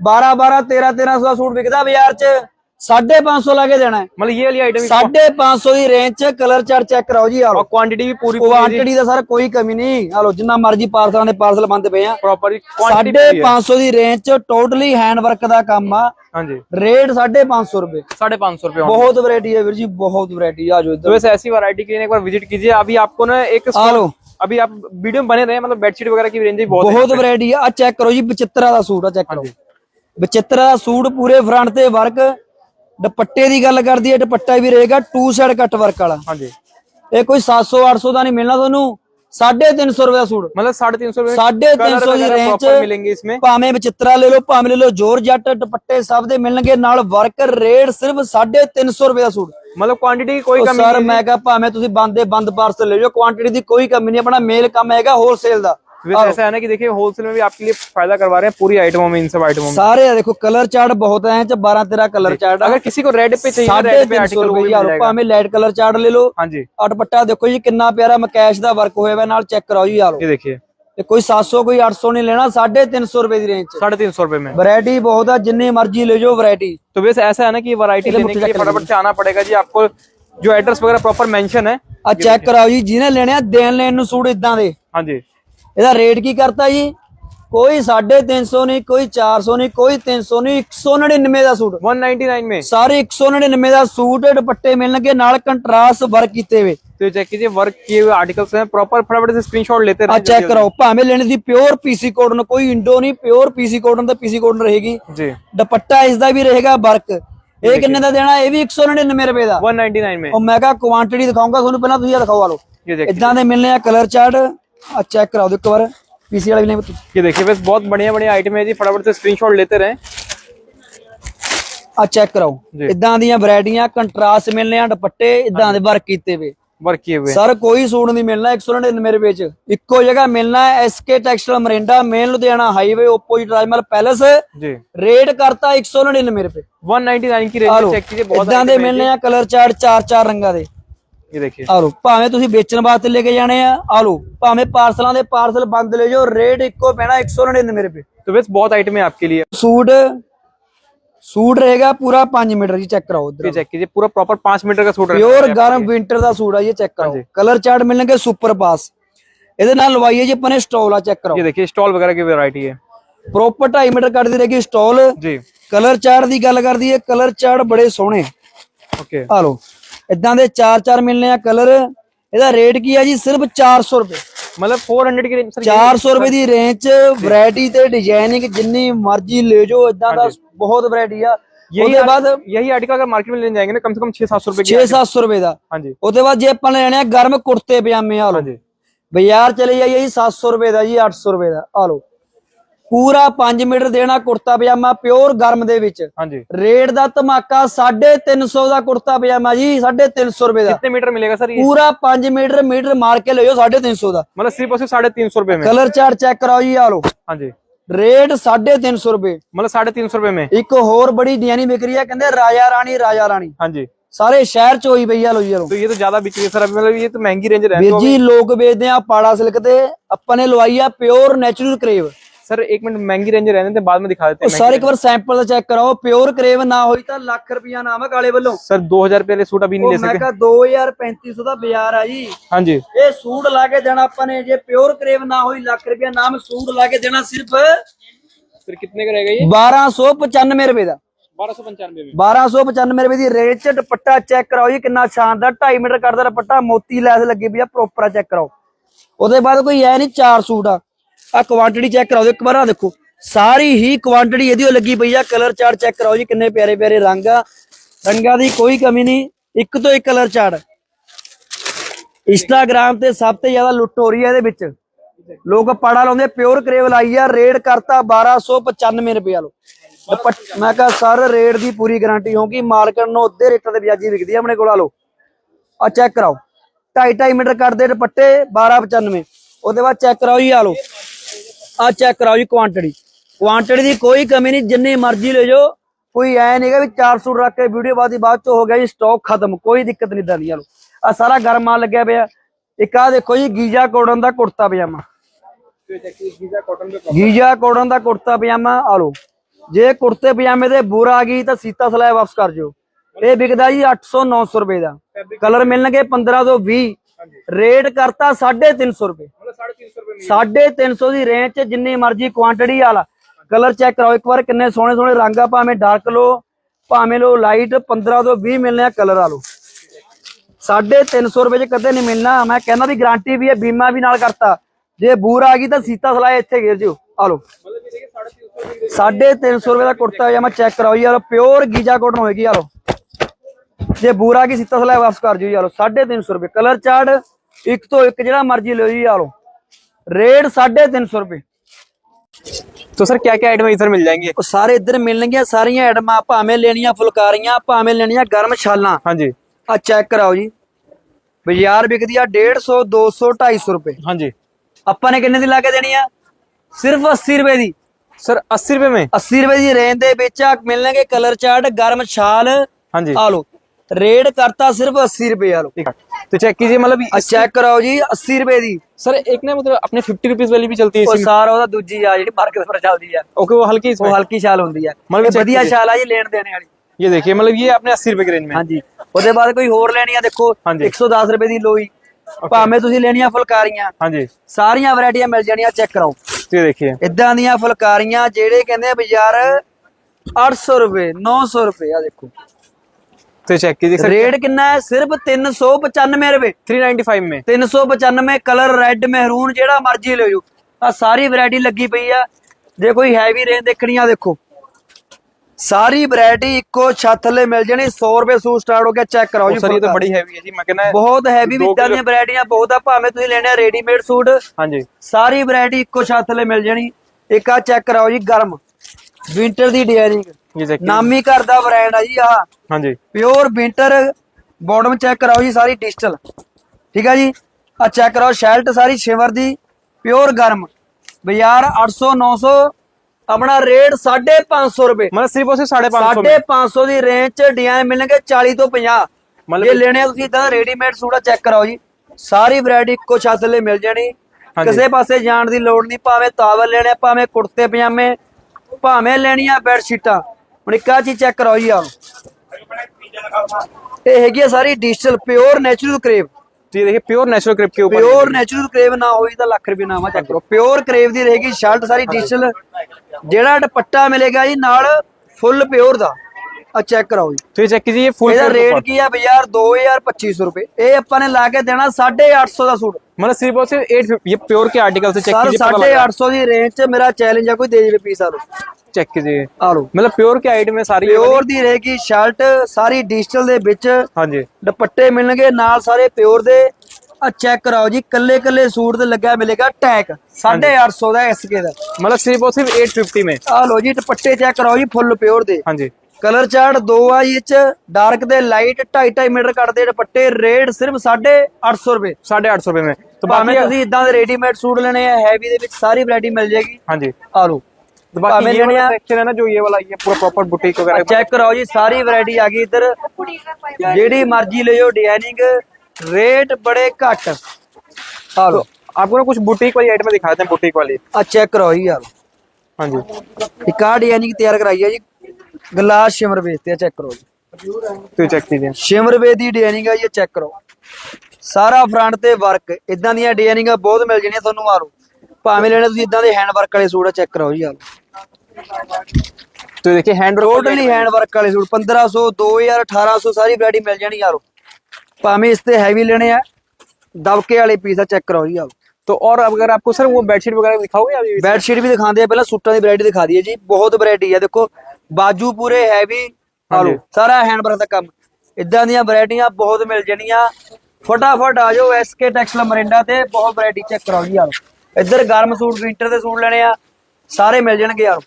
Speaker 1: 12 12 13 1300 ਦਾ ਸੂਟ ਵਿਕਦਾ ਬਾਜ਼ਾਰ 'ਚ 550 ਲਾ ਕੇ ਦੇਣਾ ਹੈ
Speaker 2: मतलब ये वाली आइटम
Speaker 1: 550 ਦੀ ਰੇਂਜ 'ਚ ਕਲਰ ਚਾਰਟ ਚੈੱਕ ਕਰਾਓ ਜੀ ਆ
Speaker 2: और
Speaker 1: ਲੋ
Speaker 2: क्वांटिटी भी पूरी पूरी
Speaker 1: ਕੁਆਂਟੀਟੀ ਦਾ ਸਰ ਕੋਈ ਕਮੀ ਨਹੀਂ ਆ ਲੋ ਜਿੰਨਾ ਮਰਜ਼ੀ ਪਾਰਸਲਾਂ ਦੇ ਪਾਰਸਲ ਬੰਦ ਪਏ ਆ
Speaker 2: प्रॉपर क्वांटिटी
Speaker 1: 550 ਦੀ ਰੇਂਜ 'ਚ ਟੋਟਲੀ ਹੈਂਡ ਵਰਕ ਦਾ ਕੰਮ ਆ
Speaker 2: हाँ जी
Speaker 1: ਰੇਟ 550 ਰੁਪਏ
Speaker 2: साढ़े पाँच सौ रुपये
Speaker 1: ਬਹੁਤ ਵੈਰਾਈਟੀ ਹੈ ਵੀਰ ਜੀ ਬਹੁਤ ਵੈਰਾਈਟੀ ਆ ਜੋ
Speaker 2: तो
Speaker 1: ਇੱਧਰ
Speaker 2: वैसे ऐसी वैरायटी के लिए एक बार विजिट कीजिए अभी आपको ना एक
Speaker 1: ਆ ਲੋ
Speaker 2: अभी आप वीडियो में बने रहे मतलब बेडशीट वगैरह की रेंज भी बहुत है
Speaker 1: ਬਹੁਤ ਵੈਰਾਈਟੀ ਆ ਆ ਚੈੱਕ ਕਰੋ ਜੀ ਬਚਿੱਤਰਾ ਦਾ ਸੂਟ ਆ ਚੈੱਕ ਕਰੋ ਬਚਿੱਤਰਾ ਦਾ ਸੂਟ ਪੂਰੇ ਫਰੰਟ ਤੇ ਵਰਕ ਦੁਪੱਟੇ ਦੀ ਗੱਲ ਕਰਦੀ ਹੈ ਦੁਪੱਟਾ ਵੀ ਰਹੇਗਾ ਟੂ ਸਾਈਡ ਕੱਟ ਵਰਕ ਵਾਲਾ
Speaker 2: हाँ जी
Speaker 1: ਇਹ ਕੋਈ 700 800 ਦਾ ਨਹੀਂ ਮਿਲਣਾ ਤੁਹਾਨੂੰ 350 ਰੁਪਏ ਦਾ ਸੂਟ
Speaker 2: मतलब साढ़े तीन सौ
Speaker 1: 350 ਦੀ ਰੇਂਜ
Speaker 2: प्रॉपर मिलेंगे इसमें
Speaker 1: ਭਾਵੇਂ ਬਚਿੱਤਰਾ ਲੈ ਲਓ ਭਾਵੇਂ ਲੈ ਲਓ ਜੋਰ ਜੱਟ ਦੁਪੱਟੇ ਸਭ ਦੇ ਮਿਲਣਗੇ ਨਾਲ ਵਰਕ ਰੇਟ ਸਿਰਫ 350 ਰੁਪਏ ਦਾ ਸੂਟ
Speaker 2: मतलब क्वांटिटी की कोई
Speaker 1: ਉਹ
Speaker 2: कमी
Speaker 1: ਸਰ ਮੈਂ ਕਹਾ ਭਾਵੇਂ ਤੁਸੀਂ ਬੰਦ ਦੇ ਬੰਦ ਪਾਰਸਲ ਲੈ ਜਾਓ ਕੁਆਂਟੀਟੀ ਦੀ ਕੋਈ ਕਮੀ ਨਹੀਂ ਆਪਣਾ ਮੇਲ ਕੰਮ ਹੈਗਾ ਹੋਲਸੇਲ ਦਾ
Speaker 2: वैसे ऐसा है ना कि देखिए होलसेल में भी आपके लिए फायदा करवा रहे हैं पूरी आइटमों में इन सब आइटमों में
Speaker 1: ਸਾਰੇ ਆ ਦੇਖੋ ਕਲਰ ਚਾਰਟ ਬਹੁਤ ਹੈ ਚ 12 13 ਕਲਰ ਚਾਰਟ ਆ
Speaker 2: अगर किसी को रेड पे चाहिए
Speaker 1: ਸਾਢੇ
Speaker 2: रेड पे
Speaker 1: ਤਿੰਨ ਸੌ
Speaker 2: आर्टिकल वो
Speaker 1: ਰੁਪਏ
Speaker 2: भी
Speaker 1: ਆ
Speaker 2: मिल
Speaker 1: ਲਓ
Speaker 2: जाएगा
Speaker 1: ਭਾਵੇਂ ਲਾਈਟ ਕਲਰ ਚਾਰਟ ਲੈ ਲਓ
Speaker 2: हाँ जी
Speaker 1: ਆ ਦੁਪੱਟਾ ਦੇਖੋ ਜੀ ਕਿੰਨਾ ਪਿਆਰਾ ਮਕੈਸ਼ ਦਾ ਵਰਕ ਹੋਇਆ ਹੋਇਆ ਨਾਲ ਚੈੱਕ ਕਰਾਓ ਜੀ ਆ ਲਓ
Speaker 2: ये देखिए
Speaker 1: ਤੇ ਕੋਈ 700 ਕੋਈ 800 ਨਹੀਂ ਲੈਣਾ 350 ਰੁਪਏ ਦੀ ਰੇਂਜ ਚ
Speaker 2: साढ़े तीन सौ रुपए में
Speaker 1: ਵੈਰਾਈਟੀ ਬਹੁਤ ਆ ਜਿੰਨੀ ਮਰਜ਼ੀ ਲੈ ਜਾਓ ਵੈਰਾਈਟੀ
Speaker 2: तो वैसे ऐसा है ना कि वैरायटी लेने के लिए फटाफट से आना पड़ेगा जी आपको जो एड्रेस वगैरह प्रॉपर मेंशन है
Speaker 1: ਆ ਚੈੱਕ ਕਰਾਓ ਜੀ ਜਿਹਨੇ ਲੈਣੇ ਆ ਦੇਣ ਲੈਣ ਨੂੰ ਸੂਟ ਇਦਾਂ ਦੇ
Speaker 2: हाँ जी
Speaker 1: ਇਹਦਾ ਰੇਟ ਕੀ ਕਰਤਾ ਜੀ ਕੋਈ 350 ਨਹੀਂ ਕੋਈ 400 ਨਹੀਂ ਕੋਈ 300 ਨਹੀਂ 199 ਦਾ ਸੂਟ
Speaker 2: 199 में
Speaker 1: ਸਾਰੇ 199 ਦਾ ਸੂਟ ਦੁਪੱਟੇ ਮਿਲਣਗੇ ਨਾਲ ਕੰਟਰਾਸਟ ਵਰਕ ਕੀਤੇ ਹੋਏ
Speaker 2: तो चेक कीजिए वर्क किए हुए आर्टिकल्स हैं प्रॉपर फटाफट से स्क्रीनशॉट लेते
Speaker 1: ਆ
Speaker 2: रहे
Speaker 1: ਚੈੱਕ ਕਰਾਓ ਭਾਵੇਂ ਲੈਣੀ ਦੀ ਪਿਓਰ ਪੀਸੀ ਕੋਟਨ ਕੋਈ ਇੰਡੋ ਨਹੀਂ ਪਿਓਰ ਪੀਸੀ ਕੋਟਨ ਤੇ ਪੀਸੀ ਕੋਟਨ ਰਹੇਗੀ
Speaker 2: जी
Speaker 1: ਦੁਪੱਟਾ ਇਸ ਦਾ ਵੀ ਰਹੇਗਾ ਵਰਕ ਇਹ ਕਿੰਨੇ ਦਾ ਦੇਣਾ ਇਹ ਵੀ 199 ਰੁਪਏ ਦਾ
Speaker 2: 199 में
Speaker 1: ਉਹ ਮੈਂ ਕਹਾ ਕੁਆਂਟੀਟੀ ਦਿਖਾਉਂਗਾ ਤੁਹਾਨੂੰ ਪਹਿਲਾਂ ਤੁਸੀਂ ਇਹ ਦਿਖਾਓ ਆਲੋ
Speaker 2: ये देखिए
Speaker 1: ਇਦਾਂ ਦੇ ਮਿਲਨੇ ਆ ਕਲਰ ਚਾਰਟ ਆ ਚੈੱਕ ਕਰਾਓ ਦਿਓ ਇੱਕ ਵਾਰ ਪੀਸੀ ਵਾਲੇ ਵੀ ਨੇ
Speaker 2: ये देखिए बस बहुत बढ़िया बढ़िया आइटम है जी फटाफट से स्क्रीनशॉट लेते रहें
Speaker 1: ਆ ਚੈੱਕ ਕਰਾਓ
Speaker 2: ਜੀ।
Speaker 1: ਇਦਾਂ ਦੀਆਂ ਵੈਰਾਈਟੀਆਂ ਕੰਟਰਾਸਟ ਮਿਲਨੇ ਆ ਦੁਪੱਟੇ ਇਦਾਂ ਦੇ ਵਰਕ ਕੀਤੇ ਵੇ
Speaker 2: वर्क किए हुए
Speaker 1: ਸਰ ਕੋਈ ਸੂਟ ਨਹੀਂ ਮਿਲਣਾ 199 ਰੁਪਏ ਚ ਇੱਕੋ ਜਗ੍ਹਾ ਮਿਲਣਾ SK textile Morinda main Ludhiana highway opposite Rajmal palace
Speaker 2: जी
Speaker 1: ਰੇਟ ਕਰਤਾ 199 ਰੁਪਏ
Speaker 2: 199 की रेंज
Speaker 1: ਆਲੋ
Speaker 2: चेक कीजिए बहुत
Speaker 1: ਇਦਾਂ ਦੇ
Speaker 2: item है
Speaker 1: ਮਿਲਨੇ ਆ ਕਲਰ ਚਾਰਟ ਚਾਰ ਚਾਰ ਰੰਗਾਂ ਦੇ
Speaker 2: जी। ये देखिए
Speaker 1: ਆਲੋ ਭਾਵੇਂ ਤੁਸੀਂ ਵੇਚਣ ਵਾਸਤੇ ਲੈ ਕੇ ਜਾਣੇ ਆ ਆਲੋ ਭਾਵੇਂ ਪਾਰਸਲਾਂ ਦੇ ਪਾਰਸਲ ਬੰਦ ਲੈ ਜਾਓ ਰੇਟ ਇੱਕੋ ਪੈਣਾ 199 ਰੁਪਏ
Speaker 2: तो बस बहुत आइटम है आपके लिए
Speaker 1: ਸੂਟ ਸੂਟ ਰਹੇਗਾ ਪੂਰਾ 5 ਮੀਟਰ ਜੀ ਚੈੱਕ ਕਰਾਓ
Speaker 2: ये चेक कीजिए पूरा प्रॉपर पांच मीटर का सूट
Speaker 1: ਪਿਓਰ ਗਰਮ ਵਿੰਟਰ ਦਾ ਸੂਟ ਆ ਇਹ ਚੈੱਕ ਕਰੋ ਕਲਰ ਚਾਰਟ ਮਿਲਣਗੇ ਸੁਪਰ ਪਾਸ ਇਹਦੇ ਨਾਲ ਲਵਾਈਏ ਜੀ ਆਪਾਂ ਨੇ ਸਟੋਲ ਆ ਚੈੱਕ ਕਰੋ
Speaker 2: ये देखिए स्टॉल वगैरह की वैरायटी है
Speaker 1: ਪ੍ਰੋਪਰ 2.5 ਮੀਟਰ ਕੱਢਦੀ ਰਹੇਗੀ ਸਟੋਲ
Speaker 2: जी
Speaker 1: ਕਲਰ ਚਾਰਟ ਦੀ ਗੱਲ ਕਰਦੀ ਹੈ ਕਲਰ ਚਾਰਟ ਬੜੇ ਸੋਹਣੇ
Speaker 2: ओके
Speaker 1: ਆ ਲੋ ਇਦਾਂ ਦੇ ਚਾਰ ਚਾਰ ਮਿਲਨੇ ਆ ਕਲਰ ਇਹਦਾ ਰੇਟ ਕੀ ਆ ਜੀ ਸਿਰਫ 400 ਰੁਪਏ
Speaker 2: ਮਤਲਬ 400 ਦੀ ਰੇਂਜ ਸਰ?
Speaker 1: 400 ਰੁਪਏ ਦੀ ਰੇਂਜ ਵੈਰਾਈਟੀ ਤੇ ਡਿਜ਼ਾਈਨਿੰਗ ਜਿੰਨੀ ਮਰਜ਼ੀ ਲੈ ਜਾਓ ਇਦਾਂ ਦਾ ਬਹੁਤ ਵੈਰਾਈਟੀ ਆ। ਉਹਦੇ ਬਾਅਦ
Speaker 2: ਯਹੀ ਆਰਟੀਕਲ ਅਗਰ ਮਾਰਕੀਟ ਮੇਂ ਲੈਣ ਜਾਏਗੇ ਨਾ ਕਮ ਸੇ ਕਮ 6-700 ਰੁਪਏ
Speaker 1: 6-700 ਰੁਪਏ ਦਾ।
Speaker 2: ਹਾਂਜੀ।
Speaker 1: ਉਹਦੇ ਬਾਅਦ ਜੇ ਆਪਾਂ ਲੈਣੇ ਆ ਗਰਮ ਕੁੜਤੇ ਪਜਾਮੇ ਆ ਲੋ
Speaker 2: ਹਾਂਜੀ।
Speaker 1: ਬਾਜ਼ਾਰ ਚਲੇ ਜਾਈਏ ਜੀ 700 ਰੁਪਏ ਦਾ ਜੀ 800 ਰੁਪਏ ਦਾ ਆ ਲੋ ਪੂਰਾ 5 ਮੀਟਰ ਦੇਣਾ ਕੁੜਤਾ ਪਜਾਮਾ ਪਿਓਰ ਗਰਮ ਦੇ ਵਿੱਚ
Speaker 2: हाँ जी
Speaker 1: ਰੇਟ ਦਾ ਧਮਾਕਾ 350 ਦਾ ਕੁੜਤਾ ਪਜਾਮਾ ਜੀ 350 ਰੁਪਏ ਦਾ
Speaker 2: कितने मीटर मिलेगा सर ये
Speaker 1: ਪੂਰਾ 5 ਮੀਟਰ ਮੀਟਰ ਮਾਰ ਕੇ ਲਿਓ 350 ਦਾ
Speaker 2: मतलब सिर्फ और सिर्फ साढ़े तीन सौ रुपए में
Speaker 1: ਕਲਰ ਚਾਰਟ ਚੈੱਕ ਕਰਾਓ ਜੀ ਆ ਲੋ
Speaker 2: हाँ जी
Speaker 1: ਰੇਟ 350 ਰੁਪਏ
Speaker 2: मतलब साढ़े तीन सौ रुपए में
Speaker 1: ਇੱਕ ਹੋਰ ਬੜੀ ਡਿਜ਼ਾਈਨ ਵਿਕ ਰਹੀ ਹੈ ਕਹਿੰਦੇ ਰਾਜਾ ਰਾਣੀ ਰਾਜਾ ਰਾਣੀ
Speaker 2: हाँ जी
Speaker 1: ਸਾਰੇ ਸ਼ਹਿਰ ਚ ਹੋਈ ਪਈ ਆ ਲੋ ਜੀ ਆ ਲੋ
Speaker 2: तो ये तो ज्यादा बिक रही है सर अभी मतलब ये तो महंगी रेंज
Speaker 1: ਵੀਰ
Speaker 2: है
Speaker 1: ਜੀ ਲੋਕ ਵੇਚਦੇ ਆ ਪਾੜਾ ਸਿਲਕ ਤੇ ਆਪਾਂ ਨੇ ਲਵਾਈ ਆ ਪਿਓਰ ਨੈਚੁਰਲ ਕਰੇਵ
Speaker 2: सर एक मिनट महंगी रेंज रहने दें बाद में दिखा देते
Speaker 1: ਉਹ
Speaker 2: हैं
Speaker 1: ਸਾਰੇ ਇੱਕ ਵਾਰ ਸੈਂਪਲ ਚੈੱਕ ਕਰਾਓ ਪਿਓਰ ਕਰੇਵ ਨਾ ਹੋਈ ਤਾਂ ਲੱਖ ਰੁਪਿਆ ਨਾਮ ਆ ਕਾਲੇ ਵੱਲੋਂ
Speaker 2: सर दो हजार रुपये वाले सूट अभी नहीं
Speaker 1: ਉਹ
Speaker 2: ले
Speaker 1: ਮੈਂ
Speaker 2: सकते
Speaker 1: ਕਿਹਾ 2350 ਦਾ ਬਾਜ਼ਾਰ ਆ ਜੀ
Speaker 2: हाँ जी
Speaker 1: ਇਹ ਸੂਟ ਲਾ ਕੇ ਦੇਣਾ ਆਪਾਂ ਨੇ ਜੇ ਪਿਓਰ ਕਰੇਵ ਨਾ ਹੋਈ ਲੱਖ ਰੁਪਿਆ ਨਾਮ ਸੂਟ ਲਾ ਕੇ ਦੇਣਾ ਸਿਰਫ
Speaker 2: फिर कितने का रहेगा ये
Speaker 1: 1295 ਰੁਪਏ ਦਾ
Speaker 2: बारह सौ पंचानवे में
Speaker 1: 1295 ਰੁਪਏ ਦੀ ਰੇਟ ਚ ਦੁਪੱਟਾ ਚੈੱਕ ਕਰਾਓ ਜੀ ਕਿੰਨਾ ਸ਼ਾਨਦਾਰ 2.5 ਮੀਟਰ ਕਰਦਾ ਦੁਪੱਟਾ ਮੋਤੀ ਲੈਸ ਲੱਗੀ ਪਈ ਆ ਪ੍ਰੋਪਰ ਚੈੱਕ ਕਰਾਓ ਉਹਦੇ ਬਾਅਦ ਕੋਈ ਐ ਨਹੀਂ ਚਾਰ ਸੂਟ ਆ ਆ ਕੁਆਂਟੀਟੀ ਚੈੱਕ ਕਰਾਓ, ਇੱਕ ਵਾਰ ਆ ਦੇਖੋ, ਸਾਰੀ ਹੀ ਕੁਆਂਟੀਟੀ ਇਹਦੀ ਲੱਗੀ ਪਈ ਆ ਕਲਰ ਚਾਰਟ ਚੈੱਕ ਕਰਾਓ ਜੀ, ਕਿੰਨੇ ਪਿਆਰੇ ਪਿਆਰੇ ਰੰਗ ਆ। ਰੰਗਾਂ ਦੀ ਕੋਈ ਕਮੀ ਨਹੀਂ, ਇੱਕ ਤੋਂ ਇੱਕ ਕਲਰ ਚਾਰਟ ਇੰਸਟਾਗ੍ਰam ਤੇ ਸਭ ਤੋਂ ਜ਼ਿਆਦਾ ਲੁੱਟ ਹੋ ਰਹੀ ਹੈ ਇਹਦੇ ਵਿੱਚ। ਲੋਕ ਪਾੜਾ ਲਾਉਂਦੇ ਪਿਓਰ ਕਰੇਵ ਲਾਈ ਆ ਰੇਟ ਕਰਤਾ 1295 ਰੁਪਏ ਲੋ ਦੁਪੱਟ- ਮੈਂ ਕਹਾ ਸਰ ਰੇਟ ਦੀ ਪੂਰੀ ਗਾਰੰਟੀ ਹੋਊਗੀ ਮਾਰਕੀਟ ਨੂੰ ਅੱਧੇ ਰੇਟਾਂ ਤੇ ਵਿਆਜੀ ਵਿਕਦੀ ਆ ਆਪਣੇ ਕੋਲ ਆ ਲੋ ਆ ਚੈੱਕ ਕਰਾਓ। 2.5 2.5 ਮੀਟਰ ਕੱਟਦੇ ਦੁਪੱਟੇ 1295 ਉਹਦੇ ਬਾਅਦ ਚੈੱਕ ਕਰਾਓ ਜੀ ਆ ਲੋ ਆ ਚੈੱਕ ਕਰਾਓ ਜੀ ਕੁਆਂਟੀਟੀ ਕੁਆਂਟੀਟੀ ਦੀ ਕੋਈ ਕਮੀ ਨਹੀਂ ਜਿੰਨੀ ਮਰਜ਼ੀ ਲੈ ਜਾਓ। ਕੋਈ ਐ ਨਹੀਂਗਾ ਵੀ 400 ਰੱਖ ਕੇ ਵੀਡੀਓ ਬਾਅਦ ਦੀ ਬਾਅਦ ਚ ਹੋ ਗਿਆ ਜੀ ਸਟਾਕ ਖਤਮ ਕੋਈ ਦਿੱਕਤ ਨਹੀਂ ਦੰਦੀ ਆ ਲੋ ਆ ਸਾਰਾ ਗਰਮ ਲੱਗਿਆ ਪਿਆ। ਇੱਕ ਆ ਦੇਖੋ ਜੀ ਗੀਜਾ ਕੋਟਨ ਦਾ ਕੁੜਤਾ ਪਜਾਮਾ। ਗੀਜਾ ਕੋਟਨ ਦਾ ਕੁੜਤਾ ਪਜਾਮਾ ਆ ਲੋ ਜੇ ਕੁੜਤੇ ਪਜਾਮੇ ਤੇ ਬੂਰਾ ਆ ਗਈ ਤਾਂ ਸੀਤਾ ਸਲਾਈ ਵਾਪਸ ਕਰ ਜਿਓ। ਇਹ ਵਿਕਦਾ ਜੀ 800 900 ਰੁਪਏ ਦਾ। ਕਲਰ ਮਿਲਣਗੇ 15 ਤੋਂ 20 ਰੇਟ ਕਰਤਾ 350 ਰੁਪਏ।
Speaker 2: ਮਤਲਬ 350
Speaker 1: 350 ਦੀ ਰੇਂਜ ਚ ਜਿੰਨੀ ਮਰਜ਼ੀ ਕੁਆਂਟੀਟੀ ਵਾਲਾ ਕਲਰ ਚੈੱਕ ਕਰਾਓ ਇੱਕ ਵਾਰ ਕਿੰਨੇ ਸੋਹਣੇ ਸੋਹਣੇ ਰੰਗ ਆ ਭਾਵੇਂ ਡਾਰਕ ਲੋ ਭਾਵੇਂ ਲੋ ਲਾਈਟ 15 ਤੋਂ 20 ਮਿਲਨੇ ਆ ਕਲਰ ਆ ਲੋ 350 ਰੁਪਏ ਚ ਕਦੇ ਨਹੀਂ ਮਿਲਣਾ। ਮੈਂ ਕਹਿੰਦਾ ਵੀ ਗਾਰੰਟੀ ਵੀ ਹੈ ਬੀਮਾ ਵੀ ਨਾਲ ਕਰਤਾ। ਜੇ ਬੂਰ ਆ ਗਈ ਤਾਂ ਸੀਤਾ ਸਲਾਏ ਇੱਥੇ ਗਿਰ ਜਿਓ। ਆ ਲੋ 350 ਰੁਪਏ ਦਾ ਕੁੜਤਾ ਹੋਇਆ ਮੈਂ ਚੈੱਕ ਕਰਾਓ ਯਾਰ ਪਿਓਰ ਗੀਜਾ ਕੋਟਨ ਹੋਏਗੀ ਆ ਲੋ ਜੇ ਬੂਰਾ ਕੀ ਸੀਤਾ ਸਲਾਈ ਵਾਪਸ ਕਰ ਜਿਓ ਯਾਰ 350 ਰੁਪਏ ਕਲਰ ਚਾਰਟ ਇੱਕ ਤੋਂ ਇੱਕ ਜਿਹੜਾ ਮਰਜ਼ੀ ਲਿਓ ਜੀ ਯਾਰ ਰੇਟ 350 ਰੁਪਏ
Speaker 2: तो सर क्या क्या आइटम इधर मिल जाएंगे
Speaker 1: ਉਹ ਸਾਰੇ ਇੱਧਰ ਮਿਲਣਗੀਆਂ ਸਾਰੀਆਂ ਆਈਟਮਾਂ ਭਾਵੇਂ ਲੈਣੀਆਂ ਫੁਲਕਾਰੀਆਂ ਭਾਵੇਂ ਲੈਣੀਆਂ ਗਰਮ ਛਾਲਾਂ
Speaker 2: हाँ जी
Speaker 1: ਆ ਚੈੱਕ ਕਰਾਓ ਜੀ ਬਾਜ਼ਾਰ ਵਿਕਦੀ ਆ 150 200 250 ਰੁਪਏ
Speaker 2: हाँ जी
Speaker 1: ਆਪਾਂ ਨੇ ਕਿੰਨੇ ਦੀ ਲਾ ਕੇ ਦੇਣੀ ਆ ਸਿਰਫ 80 ਰੁਪਏ ਦੀ
Speaker 2: सर अस्सी रुपए में
Speaker 1: 80 ਰੁਪਏ ਦੀ ਰੇਂਜ ਦੇ ਵਿੱਚ ਆ ਮਿਲਣਗੇ ਕਲਰ ਚਾਰਟ ਗਰਮ ਛਾਲ
Speaker 2: हाँ जी
Speaker 1: ਆ ਲੋ ਰੇਟ ਕਰਤਾ ਸਿਰਫ 80 ਰੁਪਏ ਆ ਲੋ
Speaker 2: ठीक है तो चेक कीजिए मतलब
Speaker 1: ਆ ਚੈੱਕ ਕਰਾਓ ਜੀ 80 ਰੁਪਏ ਦੀ
Speaker 2: सर एक ना मतलब अपने फिफ्टी रुपीज वाली भी चलती है
Speaker 1: ਉਹ
Speaker 2: इसी
Speaker 1: ਸਾਰਾ ਉਹਦਾ ਦੂਜੀ ਆ ਜਿਹੜੀ ਮਾਰਕੀਟ ਪਰ ਚੱਲਦੀ ਆ
Speaker 2: ओके वो हल्की इसमें
Speaker 1: ਉਹ ਹਲਕੀ ਛਾਲ ਹੁੰਦੀ ਆ
Speaker 2: ਮਤਲਬ
Speaker 1: ਇਹ
Speaker 2: check
Speaker 1: ਵਧੀਆ
Speaker 2: ਕਰੀਏ।
Speaker 1: ਛਾਲ ਆ ਜੀ ਲੈਣ ਦੇਣੇ ਵਾਲੀ
Speaker 2: ये देखिए मतलब ये अपने अस्सी रुपए की रेंज में
Speaker 1: ਹਾਂਜੀ ਉਹਦੇ ਬਾਅਦ ਕੋਈ ਹੋਰ ਲੈਣੀ ਆ ਦੇਖੋ
Speaker 2: ਹਾਂਜੀ।
Speaker 1: 110 ਰੁਪਏ ਦੀ ਲੋਈ ਭਾਵੇਂ ਤੁਸੀਂ ਲੈਣੀਆਂ ਫੁਲਕਾਰੀਆਂ
Speaker 2: हाँ जी
Speaker 1: ਸਾਰੀਆਂ ਵੈਰਾਈਟੀਆਂ ਮਿਲ ਜਾਣੀਆਂ ਚੈੱਕ ਕਰਾਓ
Speaker 2: तो ये देखिए
Speaker 1: ਇਦਾਂ ਦੀਆਂ ਫੁਲਕਾਰੀਆਂ ਜਿਹੜੇ ਕਹਿੰਦੇ ਆ ਵੀ ਯਾਰ 800 ਰੁਪਏ 900 ਰੁਪਏ ਆ ਦੇਖੋ
Speaker 2: तो चेक कीजिए सर
Speaker 1: ਰੇਟ ਕਿੰਨਾ ਹੈ ਸਿਰਫ 395 ਰੁਪਏ
Speaker 2: 395 में
Speaker 1: 395 ਕਲਰ ਰੈੱਡ ਮਹਿਰੂਨ ਜਿਹੜਾ ਮਰਜ਼ੀ ਲੈ ਜਾਓ ਆ ਸਾਰੀ ਵੈਰਾਈਟੀ ਲੱਗੀ ਪਈ ਆ ਜੇ ਕੋਈ ਹੈਵੀ ਰੇਂਜ ਦੇਖਣੀ ਆ ਦੇਖੋ ਸਾਰੀ ਵੈਰਾਈਟੀ ਇੱਕੋ ਛੱਤ ਥੱਲੇ ਮਿਲ ਜਾਣੀ 100 ਰੁਪਏ ਸੂਟ ਸਟਾਰਟ ਹੋ ਗਿਆ ਚੈੱਕ ਕਰਾਓ ਜੀ
Speaker 2: सर ये तो
Speaker 1: ਫੁਲਕਾਰੀ।
Speaker 2: बड़ी हैवी है जी मैं कहना है
Speaker 1: ਬਹੁਤ ਹੈਵੀ
Speaker 2: ਦੋ
Speaker 1: ਵਿਦਾਂ ਦੀਆਂ ਵੈਰਾਈਟੀਆਂ ਬਹੁਤ ਆ ਭਾਵੇਂ ਤੁਸੀਂ ਲੈਣੇ ਆ ਰੈਡੀਮੇਡ ਸੂਟ
Speaker 2: हाँ जी
Speaker 1: ਸਾਰੀ ਵੈਰਾਈਟੀ ਇੱਕੋ ਛੱਤ ਥੱਲੇ ਮਿਲ ਜਾਣੀ ਇੱਕ ਆ ਚੈੱਕ ਕਰਾਓ ਜੀ ਗਰਮ ਵਿੰਟਰ ਦੀ
Speaker 2: ਡੇਅਰਿੰਗ
Speaker 1: ਨਾਮੀ ਘਰ ਦਾ ਬ੍ਰਾਂਡ ਆ ਜੀ
Speaker 2: ਆ ਹਾਂਜੀ।
Speaker 1: ਪਿਓਰ ਵਿੰਟਰ ਬਾਟਮ ਚੈੱਕ ਕਰਾਓ ਜੀ ਸਾਰੀ ਡਿਜੀਟਲ ਠੀਕ ਆ ਜੀ? ਆ ਚੈੱਕ ਕਰਾਓ ਸ਼ੈਲਟ ਸਾਰੀ ਸ਼ਿਵਰ ਦੀ ਪਿਓਰ ਗਰਮ। ਬਾਜ਼ਾਰ 800 900 ਆਪਣਾ ਰੇਟ 550 ਰੁਪਏ।
Speaker 2: ਮਤਲਬ ਸਿਰਫ ਉਸੇ 550
Speaker 1: 550 ਦੀ ਰੇਂਜ ਚ ਡਿਜ਼ਾਈਨ ਮਿਲਣਗੇ 40 ਤੋਂ 50
Speaker 2: ਮਤਲਬ
Speaker 1: ਇਹ ਲੈਣੇ ਤੁਸੀਂ ਇਦਾਂ ਰੈਡੀਮੇਡ ਸੂਟ ਚੈੱਕ ਕਰਾਓ ਜੀ। ਸਾਰੀ ਵੈਰਾਈਟੀ ਇੱਕੋ ਛੱਤ ਲਈ ਮਿਲ ਜਾਣੀ। ਕਿਸੇ ਪਾਸੇ ਜਾਣ ਦੀ ਲੋੜ ਨਹੀਂ ਭਾਵੇਂ ਤਾਵਲ ਲੈਣੇ ਭਾਵੇਂ ਕੁੜਤੇ ਪਜਾਮੇ ਭਾਵੇਂ ਲੈਣੀਆਂ ਬੈੱਡ ਸ਼ੀਟਾਂ ਹੁਣ ਇੱਕ ਆ ਚੀਜ਼ ਚੈੱਕ ਕਰਾਓ ਜੀ ਆਓ ਇਹ ਹੈਗੀ ਆ ਸਾਰੀ ਡਿਜੀਟਲ ਪਿਓਰ ਨੈਚੁਰਲ
Speaker 2: ਕਰੇਪ ਤੁਸੀਂ ਦੇਖੇ ਪਿਓਰ ਨੈਚੁਰਲ ਕਰੇਪ ਕੇ ਉੱਪਰ
Speaker 1: ਪਿਓਰ ਨੈਚੁਰਲ ਕਰੇਪ ਨਾ ਹੋਈ ਤਾਂ ਲੱਖ ਰੁਪਏ ਨਾਮਾ ਚੱਕ ਕਰੋ ਪਿਓਰ ਕਰੇਪ ਦੀ ਰਹੇਗੀ ਸ਼ਰਟ ਸਾਰੀ ਡਿਜੀਟਲ ਜਿਹੜਾ ਦੁਪੱਟਾ ਮਿਲੇਗਾ ਜੀ ਨਾਲ ਫੁੱਲ ਪਿਓਰ ਦਾ। ਆ ਚੈੱਕ ਕਰਾਓ ਜੀ
Speaker 2: तो ये चेक कीजिए ये फुल
Speaker 1: ਇਹਦਾ ਰੇਟ ਕੀ ਆ ਬਾਜ਼ਾਰ 2250 ਰੁਪਏ ਇਹ ਆਪਾਂ ਨੇ ਲਾ ਕੇ ਦੇਣਾ 850 ਦਾ ਸੂਟ
Speaker 2: मतलब सिर्फ और सिर्फ एट ये प्योर के आर्टिकल से चेक
Speaker 1: ਸਰ
Speaker 2: कीजिए पता लग रहा
Speaker 1: 850 ਦੀ ਰੇਂਜ 'ਚ ਮੇਰਾ ਚੈਲੰਜ ਆ ਕੋਈ ਦੇ ਦੇਵੇ ਪੀਸ ਆ ਲੋ
Speaker 2: है। चेक कीजिए
Speaker 1: ਆ ਲੋ
Speaker 2: मतलब प्योर के आइटम में सारी ये
Speaker 1: ਪਿਓਰ ਦੀ ਰਹੇਗੀ ਸ਼ਰਟ ਸਾਰੀ ਡਿਜੀਟਲ ਦੇ ਵਿੱਚ
Speaker 2: वाली- हाँ जी
Speaker 1: ਦੁਪੱਟੇ ਮਿਲਣਗੇ ਨਾਲ ਸਾਰੇ ਪਿਓਰ ਦੇ ਆ ਚੈੱਕ ਕਰਾਓ ਜੀ ਕੱਲੇ ਕੱਲੇ ਸੂਟ ਤੇ ਲੱਗਿਆ ਮਿਲੇਗਾ ਟੈਗ 850 ਦਾ ਐਸਕੇ ਦਾ
Speaker 2: मतलब सिर्फ और सिर्फ एट फिफ्टी में
Speaker 1: ਆ ਲੋ ਜੀ ਦੁਪੱਟੇ ਚੈੱਕ ਕਰਾਓ ਜੀ ਫੁੱਲ ਪਿਓਰ ਦੇ
Speaker 2: हाँ जी
Speaker 1: ਕਲਰ ਚਾਰਟ ਦੋ ਆ ਇਹ ਚ ਡਾਰਕ ਤੇ ਲਾਈਟ 2.5 ਮੀਟਰ ਕੱਟਦੇ ਦੁਪੱਟੇ ਰੇਟ ਸਿਰਫ 850 ਰੁਪਏ
Speaker 2: साढ़े आठ सौ रुपए में तो
Speaker 1: ਭਾਵੇਂ
Speaker 2: बाकी
Speaker 1: ਤੁਸੀਂ ਇਦਾਂ ਦੇ ਰੈਡੀਮੇਡ ਸੂਟ ਲੈਣੇ ਆ ਹੈਵੀ ਦੇ ਵਿੱਚ ਸਾਰੀ ਵੈਰਾਈਟੀ ਮਿਲ ਜਾਏਗੀ
Speaker 2: हाँ जी
Speaker 1: ਆ ਲੋ
Speaker 2: तो बाकी
Speaker 1: ਭਾਵੇਂ
Speaker 2: ये
Speaker 1: ਲੈਣੇ
Speaker 2: वाला
Speaker 1: ਆ
Speaker 2: सेक्शन है ना जो ये वाला ये पूरा प्रॉपर बुटीक वगैरह
Speaker 1: ਚੈੱਕ ਕਰਾਓ ਜੀ ਸਾਰੀ ਵੈਰਾਈਟੀ ਆ ਗਈ ਇੱਧਰ ਜਿਹੜੀ ਮਰਜ਼ੀ ਲੈ ਜਾਓ ਡਿਜ਼ਾਈਨਿੰਗ ਰੇਟ ਬੜੇ ਘੱਟ ਆ ਲੋ
Speaker 2: आपको ना कुछ बुटीक वाली आइटम दिखाते हैं बुटीक वाली
Speaker 1: ਆ ਚੈੱਕ ਕਰਾਓ ਜੀ ਯਾਰ
Speaker 2: हाँ जी
Speaker 1: ਇੱਕ ਆ ਡਿਜ਼ਾਈਨਿੰਗ ਤਿਆਰ ਕਰਾਈ ਆ ਜੀ ਗਲਾਸ ਸ਼ਿਮਰ ਵੇਚ ਤੇ ਚੈੱਕ ਕਰੋ ਜੀ
Speaker 2: तो चेक कीजिए
Speaker 1: ਸ਼ਿਮਰ ਵੇਚ ਦੀ ਡਿਜ਼ਾਈਨਿੰਗ ਆ ਜੀ ਚੈੱਕ ਕਰੋ ਸਾਰਾ ਫਰੰਟ ਤੇ ਵਰਕ ਇਦਾਂ ਦੀਆਂ ਡਿਜ਼ਾਈਨਿੰਗਾਂ ਬਹੁਤ ਮਿਲ ਜਾਣੀਆਂ ਤੁਹਾਨੂੰ ਆਰੋ ਭਾਵੇਂ ਲੈਣੇ ਤੁਸੀਂ ਇਦਾਂ ਦੇ ਹੈਂਡ ਵਰਕ ਵਾਲੇ ਸੂਟ ਆ ਚੈੱਕ ਕਰਾਓ ਜੀ ਯਾਰ
Speaker 2: तो देखिए हैंड
Speaker 1: ਟੋਟਲੀ ਹੈਂਡ ਵਰਕ ਵਾਲੇ ਸੂਟ 1500 2000 1800 ਸਾਰੀ ਵੈਰਾਈਟੀ ਮਿਲ ਜਾਣੀ ਯਾਰੋ ਭਾਵੇਂ ਇਸ ਤੇ ਹੈਵੀ ਲੈਣੇ ਆ ਦਬਕੇ ਵਾਲੇ ਪੀਸ ਆ ਚੈੱਕ ਕਰੋ ਜੀ ਆਓ
Speaker 2: तो और अगर आपको सर वो बेडशीट वगैरह दिखाओगे अभी
Speaker 1: ਬੈੱਡ ਸ਼ੀਟ ਵੀ ਦਿਖਾਉਂਦੇ ਆ ਪਹਿਲਾਂ ਸੂਟਾਂ ਦੀ ਵੈਰਾਈਟੀ ਦਿਖਾ ਦਈਏ ਜੀ ਬਹੁਤ ਵੈਰਾਈਟੀ ਆ ਦੇਖੋ ਬਾਜੂ ਪੂਰੇ ਹੈਵੀ ਆਲੋ। ਸਾਰਾ ਹੈਂਡ ਵਰਕ ਦਾ ਕੰਮ। ਇਦਾਂ ਦੀਆਂ ਵੈਰਾਈਟੀਆਂ ਬਹੁਤ ਮਿਲ ਜਾਣੀਆਂ। ਫਟਾਫਟ ਆ ਜਾਓ ਐਸਕੇ ਟੈਕਸਲ ਮਰਿੰਡਾ ਤੇ ਬਹੁਤ ਵੈਰਾਈਟੀ ਚੈੱਕ ਕਰਾਓ ਜੀ ਆਲੋ। ਇੱਧਰ ਗਰਮ ਸੂਟ ਵਿੰਟਰ ਦੇ ਸੂਟ ਲੈਣੇ ਆ। ਸਾਰੇ ਮਿਲ ਜਾਣਗੇ ਯਾਰ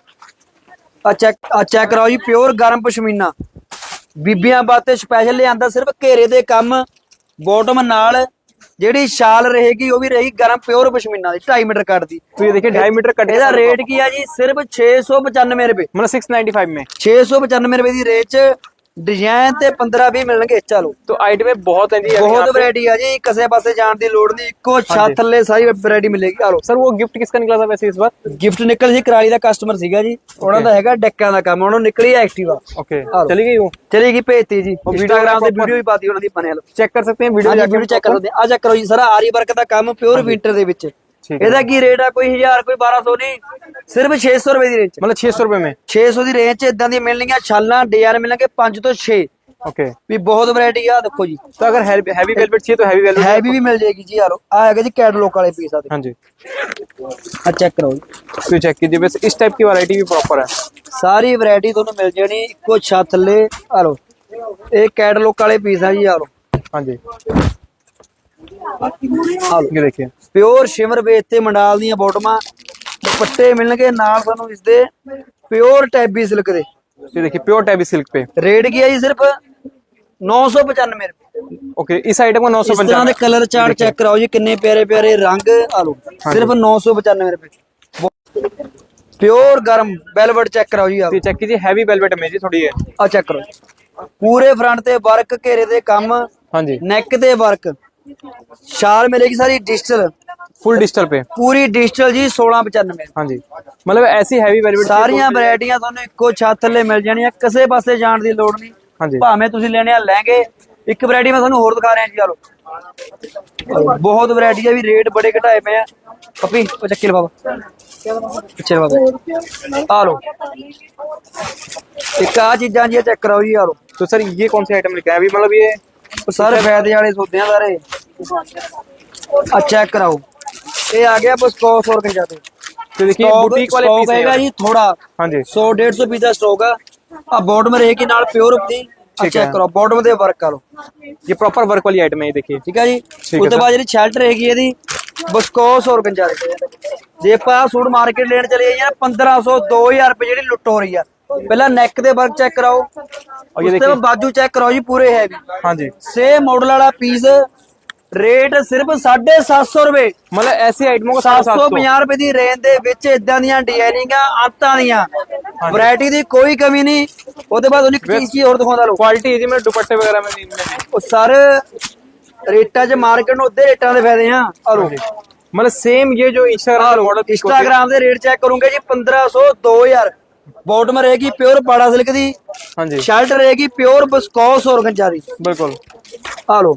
Speaker 1: ਆ ਚੈੱਕ ਆ ਚੈੱਕ ਕਰਾਓ ਜੀ ਪਿਓਰ ਗਰਮ ਪਸ਼ਮੀਨਾ। ਬੀਬੀਆਂ ਵਾਸਤੇ ਸਪੈਸ਼ਲ ਲਿਆਂਦਾ ਸਿਰਫ ਘੇਰੇ ਦੇ ਕੰਮ ਬੋਟਮ ਨਾਲ ਜਿਹੜੀ ਸ਼ਾਲ ਰਹੇਗੀ ਉਹ ਵੀ ਰਹੇਗੀ ਗਰਮ ਪਿਓਰ ਪਸ਼ਮੀਨਾ ਦੀ 2.5 ਮੀਟਰ ਕੱਟ ਦੀ।
Speaker 2: ਤੁਸੀਂ ਦੇਖਿਓ 2.5 ਮੀਟਰ ਕੱਟ
Speaker 1: ਇਹਦਾ ਰੇਟ ਕੀ ਆ ਜੀ? ਸਿਰਫ 695 ਰੁਪਏ।
Speaker 2: ਮਤਲਬ 695 ਮੇ।
Speaker 1: 695 ਰੁਪਏ ਦੀ ਰੇਟ ਚ ਡਿਜ਼ਾਈਨ ਤੇ 15 20 ਮਿਲਣਗੇ ਚਲੋ
Speaker 2: तो आइटम बहुत है जी अभी
Speaker 1: ਬਹੁਤ
Speaker 2: यहाँ पे।
Speaker 1: ਵੈਰਾਈਟੀ ਆ ਜੀ ਕਿਸੇ ਪਾਸੇ ਜਾਣ ਦੀ ਲੋੜ ਨਹੀਂ ਇੱਕੋ ਛੱਤ ਥੱਲੇ ਸਾਰੀ ਵੈਰਾਈਟੀ ਮਿਲੇਗੀ ਆ ਲੋ
Speaker 2: सर वो गिफ्ट किसका निकला था वैसे इस बार
Speaker 1: ਗਿਫਟ ਨਿਕਲ ਸੀ ਕਰਾਲੀ ਦਾ ਕਸਟਮਰ ਸੀਗਾ ਜੀ ਉਹਨਾਂ ਦਾ ਹੈਗਾ ਡੱਕਿਆਂ ਦਾ ਕੰਮ ਉਹਨੂੰ ਨਿਕਲੀ ਐਕਟਿਵਾ
Speaker 2: ओके
Speaker 1: लो।
Speaker 2: चली गई वो
Speaker 1: ਚਲੀ ਗਈ ਭੇਜਤੀ ਜੀ
Speaker 2: ਉਹ video
Speaker 1: ਇੰਸਟਾਗ੍ਰਾਮ ਤੇ
Speaker 2: proper-
Speaker 1: ਵੀਡੀਓ ਵੀ ਪਾਤੀ ਉਹਨਾਂ ਦੀ ਬਣੇ ਲੋ
Speaker 2: चेक कर सकते हैं वीडियो
Speaker 1: ਹਾਂਜੀ
Speaker 2: जाके
Speaker 1: ਵੀਡੀਓ ਚੈੱਕ ਕਰੋ ਆ ਚੈੱਕ ਕਰੋ ਜੀ ਸਾਰਾ ਆਰੀ ਵਰਕ ਦਾ ਕੰਮ ਪਿਓਰ ਵਿੰਟਰ ਦੇ ਵਿੱਚ
Speaker 2: ਠੀਕ ਹੈ।
Speaker 1: ਇਹਦਾ ਕੀ ਰੇਟ ਆ? ਕੋਈ 1000 ਕੋਈ 1200 ਨਹੀਂ। ਸਿਰਫ 600 ਰੁਪਏ ਦੀ ਰੇਂਜ
Speaker 2: ਮਤਲਬ 600 ਰੁਪਏ ਮੇ।
Speaker 1: 600 ਦੀ ਰੇਂਜ ਚ ਇਦਾਂ ਦੀ ਮਿਲਣਗੀਆਂ ਛਾਲਾਂ ਡਿਜ਼ਾਈਨ ਮਿਲਣਗੇ 5 ਤੋਂ 6
Speaker 2: ਓਕੇ।
Speaker 1: ਵੀ ਬਹੁਤ ਵੈਰਾਈਟੀ ਆ ਦੇਖੋ ਜੀ।
Speaker 2: ਤਾਂ ਅਗਰ ਹੈਵੀ ਵੈਲਵਟ ਚਾਹੀਏ ਤਾਂ ਹੈਵੀ ਵੈਲਵਟ
Speaker 1: ਹੈਵੀ ਵੀ ਮਿਲ ਜਾਏਗੀ ਜੀ ਯਾਰੋ। ਆ ਹੈਗਾ ਜੀ ਕੈਟਲੌਗ ਵਾਲੇ ਪੀਸ ਆ
Speaker 2: ਦੇ ਹਾਂਜੀ।
Speaker 1: ਆ ਚੈੱਕ ਕਰੋ ਜੀ।
Speaker 2: ਤੁਸੀਂ ਚੈੱਕ ਕੀਜੀਏ ਬਸ ਇਸ ਟਾਈਪ ਦੀ ਵੈਰਾਈਟੀ ਵੀ ਪ੍ਰੋਪਰ ਹੈ।
Speaker 1: ਸਾਰੀ ਵੈਰਾਈਟੀ ਤੁਹਾਨੂੰ ਮਿਲ ਜਾਣੀ ਇੱਕੋ ਛੱਤ ਥੱਲੇ। ਇਹ ਕੈਟਲੌਗ ਵਾਲੇ ਪੀਸ ਆ ਜੀ ਯਾਰੋ
Speaker 2: ਹਾਂਜੀ। जी
Speaker 1: ਆ ਲੋ
Speaker 2: ये देखिए
Speaker 1: ਪਿਓਰ ਸ਼ਿਮਰ ਵੇਚ ਤੇ ਮੰਡਾਲ ਦੀਆਂ ਬੋਟਮਾਂ ਦੁਪੱਟੇ ਮਿਲਣਗੇ ਨਾਲ ਤੁਹਾਨੂੰ ਇਸ ਦੇ ਪਿਓਰ ਟੈਬੀ ਸਿਲਕ ਦੇ
Speaker 2: ये देखिए प्योर टैबी सिल्क पे
Speaker 1: ਰੇਟ ਕੀ ਹੈ ਜੀ ਸਿਰਫ 995 ਰੁਪਏ
Speaker 2: ओके इस आइटम को नौ सौ
Speaker 1: ਇਸ ਤਰ੍ਹਾਂ ਦੇ ਕਲਰ ਚਾਰਟ ਚੈੱਕ ਕਰਾਓ ਜੀ ਕਿੰਨੇ ਪਿਆਰੇ ਪਿਆਰੇ ਰੰਗ ਆ ਲੋ ਸਿਰਫ 995 ਰੁਪਏ ਪਿਓਰ ਗਰਮ ਵੈਲਵਟ ਚੈੱਕ ਕਰਾਓ ਜੀ ਆ
Speaker 2: चेक कीजिए हैवी वेलवेट में जी थोड़ी है
Speaker 1: ਆ ਚੈੱਕ ਕਰੋ ਪੂਰੇ ਫਰੰਟ ਤੇ ਵਰਕ ਘੇਰੇ ਦੇ ਕੰਮ
Speaker 2: हाँ जी
Speaker 1: ਨੈਕ ਤੇ ਵਰਕ ਸ਼ਾਲ ਮਿਲੇਗੀ ਸਾਰੀ ਡਿਜੀਟਲ
Speaker 2: फुल डिजिटल पे
Speaker 1: ਪੂਰੀ ਡਿਜੀਟਲ ਜੀ 1695
Speaker 2: हाँ जी मतलब ऐसी हैवी वेलवेट
Speaker 1: ਸਾਰੀਆਂ ਵੈਰਾਈਟੀਆਂ ਤੁਹਾਨੂੰ ਇੱਕੋ ਛੱਤ ਥੱਲੇ ਮਿਲ ਜਾਣੀਆਂ ਕਿਸੇ ਪਾਸੇ ਜਾਣ ਦੀ ਲੋੜ ਨਹੀਂ
Speaker 2: हाँ जी
Speaker 1: ਭਾਵੇਂ ਤੁਸੀਂ ਲੈਣੇ ਆ ਲਹਿੰਗੇ ਇੱਕ ਵੈਰਾਈਟੀ ਮੈਂ ਤੁਹਾਨੂੰ ਹੋਰ ਦਿਖਾ ਰਿਹਾ ਜੀ ਚਲੋ ਬਹੁਤ ਵੈਰਾਈਟੀ ਆ ਵੀ ਰੇਟ ਬੜੇ ਘਟਾਏ ਪਏ ਆ ਪੱਪੀ ਉਹ ਚੱਕੀ ਲਵਾ ਪਿੱਛੇ ਲਵਾ ਆ ਲੋ ਇੱਕ ਆ ਚੀਜ਼ਾਂ ਜੀ ਚੈੱਕ ਕਰਾਓ ਜੀ ਆ ਲੋ
Speaker 2: तो सर ये कौन सी आइटम लेके आए अभी मतलब ये
Speaker 1: ਉਹ ਸਾਰੇ ਫਾਇਦੇ ਵਾਲੇ ਸੌਦੇ ਆ ਸਾਰੇ ਆ ਚੈੱਕ ਕਰਾਓ ਇਹ ਆ ਗਿਆ ਬਸ 100 ਰੁਪਏ ਜਾਤੇ
Speaker 2: तो देखिए बुटीक वाले
Speaker 1: ਸਟਾਕ
Speaker 2: पीस
Speaker 1: ਹੈਗਾ
Speaker 2: है
Speaker 1: ਜੀ ਥੋੜਾ
Speaker 2: हाँ जी
Speaker 1: 100 150 ਪੀਸ ਦਾ ਸਟਾਕ ਆ ਆ ਬਾਟਮ ਰਹੇਗੀ ਨਾਲ ਪਿਓਰ ਦੀ ਆ
Speaker 2: ਠੀਕ
Speaker 1: ਚੈੱਕ
Speaker 2: ਹੈ।
Speaker 1: ਕਰੋ ਬਾਟਮ ਦੇ ਵਰਕ ਆ ਲੋ
Speaker 2: ये प्रॉपर वर्क वाली आइटम है ये देखिए
Speaker 1: ਠੀਕ ਹੈ ਜੀ
Speaker 2: ਹੈ
Speaker 1: ਉਸ ਤੋਂ
Speaker 2: ਸਰ।
Speaker 1: ਬਾਅਦ ਜਿਹੜੀ ਸ਼ਰਟ ਰਹੇਗੀ ਇਹਦੀ ਬਸਕੋ 100 ਰੁਪਏ ਜਾ ਜੇ ਆਪਾਂ ਸੂਟ ਮਾਰਕੀਟ ਲੈਣ ਚਲੇ ਜਾਈਏ ਨਾ 1500 2000 ਰੁਪਏ ਜਿਹੜੀ ਲੁੱਟ ਹੋ ਰਹੀ ਆ ਪਹਿਲਾਂ ਨੈਕ ਦੇ ਵਰਕ ਚੈੱਕ ਕਰਾਓ
Speaker 2: ये
Speaker 1: ਉਸ ਤੋਂ
Speaker 2: देखिए
Speaker 1: ਬਾਅਦ ਬਾਜੂ ਚੈੱਕ ਕਰਾਓ ਜੀ ਪੂਰੇ ਹੈਵੀ
Speaker 2: हाँ जी
Speaker 1: ਸੇਮ ਮਾਡਲ ਵਾਲਾ ਪੀਸ ਰੇਟ ਸਿਰਫ 750 ਰੁਪਏ।
Speaker 2: ਮਤਲਬ ਐਸੀ ਆਈਟਮਾਂ ਕੋ
Speaker 1: 750 ਰੁਪਏ ਦੀ ਰੇਂਜ ਦੇ ਵਿੱਚ ਇਦਾਂ ਦੀਆਂ ਡਿਜ਼ਾਈਨਿੰਗਾਂ ਆਤਾਂ ਦੀਆਂ। ਵੈਰਾਈਟੀ ਦੀ ਕੋਈ ਕਮੀ ਨਹੀਂ। ਉਹਦੇ ਬਾਅਦ ਉਹਨੇ ਕਿਸ ਚੀਜ਼ ਹੋਰ ਦਿਖਾਉਂਦਾ ਲੋ
Speaker 2: ਕੁਆਲਿਟੀ ਜੀ ਮੈਂ ਦੁਪੱਟੇ ਵਗੈਰਾ ਮੈਂ ਨਹੀਂ
Speaker 1: ਉਹ ਸਰ ਰੇਟਾਂ 'ਚ ਮਾਰਕੀਟ ਨੂੰ ਉਹਦੇ ਰੇਟਾਂ ਦੇ ਫਾਇਦੇ ਆ। ਆਰੋ
Speaker 2: ਮਤਲਬ ਸੇਮ ਇਹ ਜੋ ਇੰਸਟਾਗ੍ਰam ਮੋਡਲ
Speaker 1: ਇੰਸਟਾਗ੍ਰam ਦੇ ਰੇਟ ਚੈੱਕ ਕਰੂੰਗੇ ਜੀ 1500 2000 ਬੋਟਮ ਰਹੇਗੀ ਪਿਓਰ ਪਾੜਾ ਸਿਲਕ ਦੀ।
Speaker 2: ਹਾਂਜੀ।
Speaker 1: ਸ਼ਰਟ ਰਹੇਗੀ ਪਿਓਰ ਬਸਕੋਸ ਔਰਗੰਜਾ
Speaker 2: ਬਿਲਕੁਲ।
Speaker 1: ਆ ਲੋ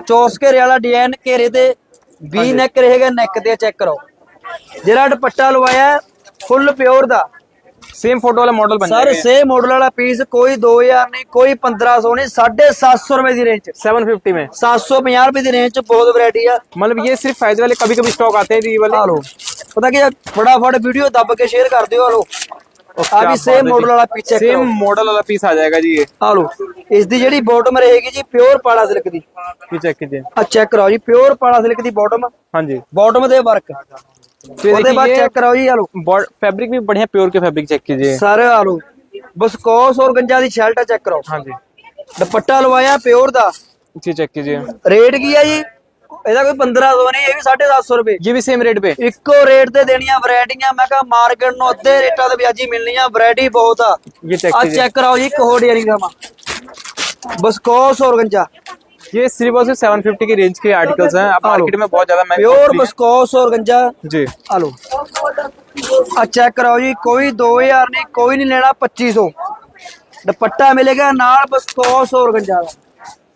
Speaker 1: ਚੌਸ ਘੇਰੇ ਵਾਲਾ ਡਿਜ਼ਾਈਨ ਘੇਰੇ ਤੇ ਵੀ ਨੈਕ ਰਹੇਗਾ ਨੈਕ ਤੇ ਚੈੱਕ ਕਰੋ ਜਿਹੜਾ ਦੁਪੱਟਾ ਲਵਾਇਆ ਫੁੱਲ ਪਿਓਰ ਦਾ
Speaker 2: सेम फोटो वाला मॉडल बन
Speaker 1: ਸਰ
Speaker 2: जाएगा
Speaker 1: ਸੇ ਮਾਡਲ ਵਾਲਾ ਪੀਸ ਕੋਈ 2000 ਨਹੀਂ ਕੋਈ 1500 ਨਹੀਂ 750 ਰੁਪਏ ਦੀ ਰੇਂਜ 'ਚ।
Speaker 2: सेवन फिफ्टी में
Speaker 1: 750 ਰੁਪਏ ਦੀ ਰੇਂਜ ਚ ਬਹੁਤ ਵੈਰਾਈਟੀ ਆ
Speaker 2: मतलब ये सिर्फ फायदे वाले कभी कभी स्टॉक आते हैं ये वाले
Speaker 1: ਆ ਲੋ ਪਤਾ ਕੀ ਆ, ਫਟਾਫਟ ਵੀਡੀਓ ਦੱਬ ਕੇ ਸ਼ੇਅਰ ਕਰ ਦਿਓ ਆ ਲੋ ਆ ਵੀ ਸੇਮ ਮਾਡਲ ਵਾਲਾ ਪੀਸ ਚੈੱਕ ਸੇਮ
Speaker 2: ਮਾਡਲ ਵਾਲਾ ਪੀਸ ਆ ਜਾਏਗਾ ਜੀ ਇਹ।
Speaker 1: ਆ ਲੋ ਇਸ ਦੀ ਜਿਹੜੀ ਬਾਟਮ ਰਹੇਗੀ ਜੀ ਪਿਓਰ ਪਾਲਾ ਸਿਲਕ ਦੀ।
Speaker 2: ਕੀ ਚੈੱਕ ਕੀਜੇ
Speaker 1: ਆ ਚੈੱਕ ਕਰਾਓ ਜੀ ਪਿਓਰ ਪਾਲਾ ਸਿਲਕ ਦੀ ਬਾਟਮ
Speaker 2: ਹਾਂਜੀ।
Speaker 1: ਬਾਟਮ ਦੇ ਵਰਕ ਉਹਦੇ ਬਾਅਦ ਚੈੱਕ ਕਰਾਓ ਜੀ ਆ ਲੋ
Speaker 2: ਫੈਬਰਿਕ ਵੀ ਬੜਿਆ ਪਿਓਰ ਕੇ ਫੈਬਰਿਕ ਚੈੱਕ ਕੀਜੇ
Speaker 1: ਸਾਰੇ ਆ ਲੋ ਬਸਕੋਸ ਔਰ ਗੰਜਾ ਦੀ ਸ਼ੈਲਟਾ ਚੈੱਕ
Speaker 2: ਕਰੋ ਹਾਂਜੀ।
Speaker 1: ਦੁਪੱਟਾ ਲਵਾਇਆ ਪਿਓਰ ਦਾ।
Speaker 2: ਜੀ ਚੈੱਕ ਕੀਜੇ
Speaker 1: ਰੇਟ ਕੀ ਆ ਜੀ? ਇਹਦਾ ਕੋਈ 1500 ਨਹੀਂ ਇਹ ਵੀ 750 ਰੁਪਏ
Speaker 2: ये भी सेम रेट पे
Speaker 1: ਇੱਕੋ ਰੇਟ ਤੇ ਦੇਣੀਆਂ ਵੈਰਾਈਟੀਆਂ ਮੈਂ ਕਹਾ ਮਾਰਕੀਟ ਨੂੰ ਅੱਧੇ ਰੇਟਾਂ ਤੇ ਵਿਆਜੀ ਮਿਲਣੀਆਂ ਵੈਰਾਈਟੀ ਬਹੁਤ ਆ
Speaker 2: ये चेक
Speaker 1: ਆ
Speaker 2: कीजिए
Speaker 1: ਚੈੱਕ ਕਰਾਓ ਜੀ ਇੱਕ ਹੋਰ ਡਿਜ਼ਾਈਨਿੰਗ ਦਾ ਬਸਕੋਸ ਔਰ ਗੰਜਾ
Speaker 2: ये सिर्फ और सिर्फ सेवन फिफ्टी की रेंज के आर्टिकल्स हैं अब मार्केट में बहुत ज्यादा महंगे
Speaker 1: ਪਿਓਰ ਬਸਕੋਸ ਔਰ ਗੰਜਾ
Speaker 2: जी
Speaker 1: ਆ ਲੋ ਆ ਚੈੱਕ ਕਰਾਓ ਜੀ ਕੋਈ 2000 ਨਹੀਂ ਕੋਈ ਨਹੀਂ ਲੈਣਾ 2500 ਦੁਪੱਟਾ ਮਿਲੇਗਾ ਨਾਲ ਬਸਕੋਸ ਔਰ ਗੰਜਾ ਦਾ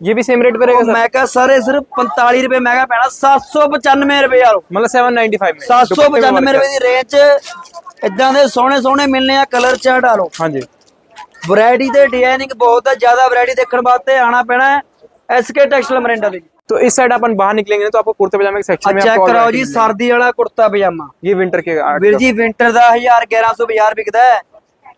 Speaker 2: ये भी सेम रेट पे रहेगा सर
Speaker 1: ਮੈਂ ਕਹਾ ਸਾਰੇ ਸਿਰਫ 45 ਰੁਪਏ ਮਹਿੰਗਾ ਪੈਣਾ 795 ਰੁਪਏ ਆ ਲੋ
Speaker 2: मतलब सेवन नाइन्टी फाइव
Speaker 1: 795 ਰੁਪਏ ਦੀ ਰੇਂਜ 'ਚ ਇਦਾਂ ਦੇ ਸੋਹਣੇ ਸੋਹਣੇ ਮਿਲਨੇ ਆ ਕਲਰ ਚਾਰਟ ਆ ਲੋ
Speaker 2: हाँ जी
Speaker 1: ਵੈਰਾਈਟੀ ਤੇ ਡਿਜ਼ਾਈਨਿੰਗ ਬਹੁਤ ਹੈ ਜ਼ਿਆਦਾ ਵੈਰਾਈਟੀ ਦੇਖਣ ਵਾਸਤੇ ਆਣਾ ਪੈਣਾ ਹੈ ਐਸਕੇ ਟੈਕਸਟਾਈਲ ਮਰਿੰਡਾ ਦੇ
Speaker 2: तो इस साइड अपन बाहर निकलेंगे ना तो आपको कुर्ते पजामे के सेक्शन में
Speaker 1: ਚੈੱਕ
Speaker 2: आपको और
Speaker 1: ਕਰਾਓ ਜੀ
Speaker 2: varieties
Speaker 1: ਸਰਦੀ ਵਾਲਾ ਕੁੜਤਾ ਪਜਾਮਾ
Speaker 2: मिलेंगी। ये विंटर के
Speaker 1: ਵੀਰ
Speaker 2: articles।
Speaker 1: ਜੀ ਵਿੰਟਰ ਦਾ 1000 1100 ਬਾਜ਼ਾਰ ਵਿਕਦਾ ਹੈ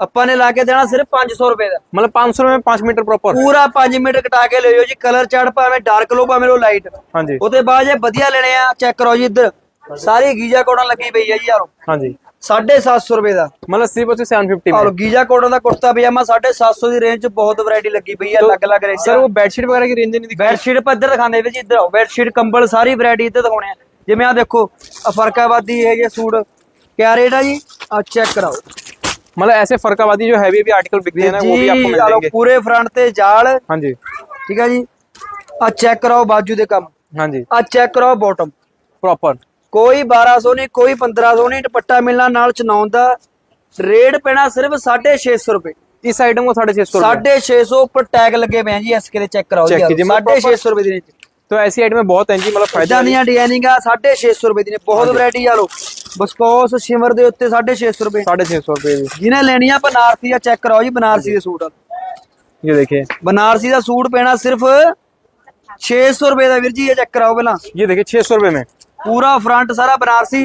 Speaker 1: ਆਪਾਂ ਨੇ ਲਾ ਕੇ ਦੇਣਾ ਸਿਰਫ 500 ਰੁਪਏ ਦਾ।
Speaker 2: ਮਤਲਬ 500 ਰੁਪਏ 5 ਮੀਟਰ ਪ੍ਰੋਪਰ
Speaker 1: ਪੂਰਾ 5 ਮੀਟਰ ਕਟਾ ਕੇ ਲਿਓ ਜੀ ਕਲਰ ਚਾਰਟ ਭਾਵੇਂ ਡਾਰਕ ਲੋ ਭਾਵੇਂ ਲੋ ਲਾਈਟ
Speaker 2: ਹਾਂਜੀ।
Speaker 1: ਉਹਦੇ ਬਾਅਦ ਜੇ ਵਧੀਆ ਲੈਣੇ ਆ ਚੈੱਕ ਕਰੋ ਜੀ ਇੱਧਰ। ਸਾਰੀ ਗੀਜਾ ਕੋਟਨ ਲੱਗੀ ਪਈ ਹੈ ਜੀ ਯਾਰੋ।
Speaker 2: ਹਾਂਜੀ।
Speaker 1: 750 ਰੁਪਏ ਦਾ।
Speaker 2: ਮਤਲਬ ਸਿਰਫ ਤੁਸੀਂ 750
Speaker 1: ਔਰ ਗੀਜਾ ਕੋਟਨ ਦਾ ਕੁੜਤਾ ਪਜਾਮਾ 750 ਦੀ ਰੇਂਜ ਚ ਬਹੁਤ ਵੈਰਾਈਟੀ ਲੱਗੀ ਪਈ ਹੈ ਅਲੱਗ ਅਲੱਗ ਰੇਂਜ
Speaker 2: ਸਰ ਉਹ ਬੈੱਡ ਸ਼ੀਟ ਵਗੈਰਾ ਦੀ ਰੇਂਜ ਨਹੀਂ ਦਿਖਦੀ
Speaker 1: ਬੈੱਡ ਸ਼ੀਟ ਪੱਧਰ ਦਿਖਾਉਂਦੇ ਵਿੱਚ ਇੱਧਰ ਆਓ। ਬੈੱਡ ਸ਼ੀਟ ਕੰਬਲ ਸਾਰੀ ਵੈਰਾਈਟੀ ਇੱਧਰ ਦਿਖਾਉਣੇ ਆ। ਜਿਵੇਂ ਆ ਦੇਖੋ ਅਫਰਕਾਬਾਦੀ ਇਹ ਜੇ ਸੂਟ। ਕਿਆ ਰੇਟ ਆ ਜੀ? ਆ ਚੈੱਕ ਕਰਾਓ।
Speaker 2: मतलब ऐसे फरकावादी जो हैवी भी आर्टिकल बिकते हैं ना वो भी आपको
Speaker 1: ਜੀ
Speaker 2: मिल
Speaker 1: ਆ ਲਓ
Speaker 2: जाएंगे
Speaker 1: ਪੂਰੇ ਫਰੰਟ ਤੇ ਜਾਲ
Speaker 2: हाँ जी
Speaker 1: ਠੀਕ ਆ ਜੀ ਆ ਚੈੱਕ ਕਰਾਓ ਬਾਜੂ ਦੇ ਕੰਮ
Speaker 2: हाँ जी
Speaker 1: ਆ ਚੈੱਕ ਕਰਾਓ ਬਾਟਮ
Speaker 2: प्रॉपर
Speaker 1: ਕੋਈ 1200 ਨਹੀਂ ਕੋਈ 1500 ਨਹੀਂ ਦੁਪੱਟਾ ਮਿਲਣਾ ਨਾਲ ਚਨਾਉਣ ਦਾ ਰੇਟ ਪੈਣਾ ਸਿਰਫ 650 ਰੁਪਏ
Speaker 2: इस आइटम को साढ़े छह सौ
Speaker 1: 650 ਉੱਪਰ ਟੈਗ ਲੱਗੇ ਪਏ ਆ ਜੀ ਐਸਕੇ ਦੇ ਚੈੱਕ ਕਰਾਓ
Speaker 2: Check
Speaker 1: ਜੀ
Speaker 2: कीजिए, मतलब
Speaker 1: 650 ਰੁਪਏ ਦੀ ਰੇਂਜ
Speaker 2: तो ऐसी आइटम बहुत हैं जी मतलब फायदा
Speaker 1: ਇਦਾਂ ਦੀਆਂ ਡਿਜ਼ਾਈਨਿੰਗ ਆ 650 ਰੁਪਏ ਦੀ ਨੇ ਬਹੁਤ ਵੈਰਾਈਟੀ ਆ ਲੋ ਬਸਕੋਸ ਸ਼ਿਮਰ ਦੇ ਉੱਤੇ 650 ਰੁਪਏ
Speaker 2: साढ़े छह सौ रुपये
Speaker 1: ਜਿਹਨੇ ਲੈਣੀ ਆ ਬਨਾਰਸੀ ਦਾ ਚੈੱਕ ਕਰਾਓ ਜੀ ਬਨਾਰਸੀ ਦੇ ਸੂਟ
Speaker 2: ये देखिए
Speaker 1: ਬਨਾਰਸੀ ਦਾ ਸੂਟ ਪੈਣਾ ਸਿਰਫ 600 ਰੁਪਏ ਦਾ ਵੀਰ ਜੀ ਇਹ ਚੈੱਕ ਕਰਾਓ ਪਹਿਲਾਂ
Speaker 2: ये देखिए छह सौ रुपये में
Speaker 1: ਪੂਰਾ ਫਰੰਟ ਸਾਰਾ ਬਨਾਰਸੀ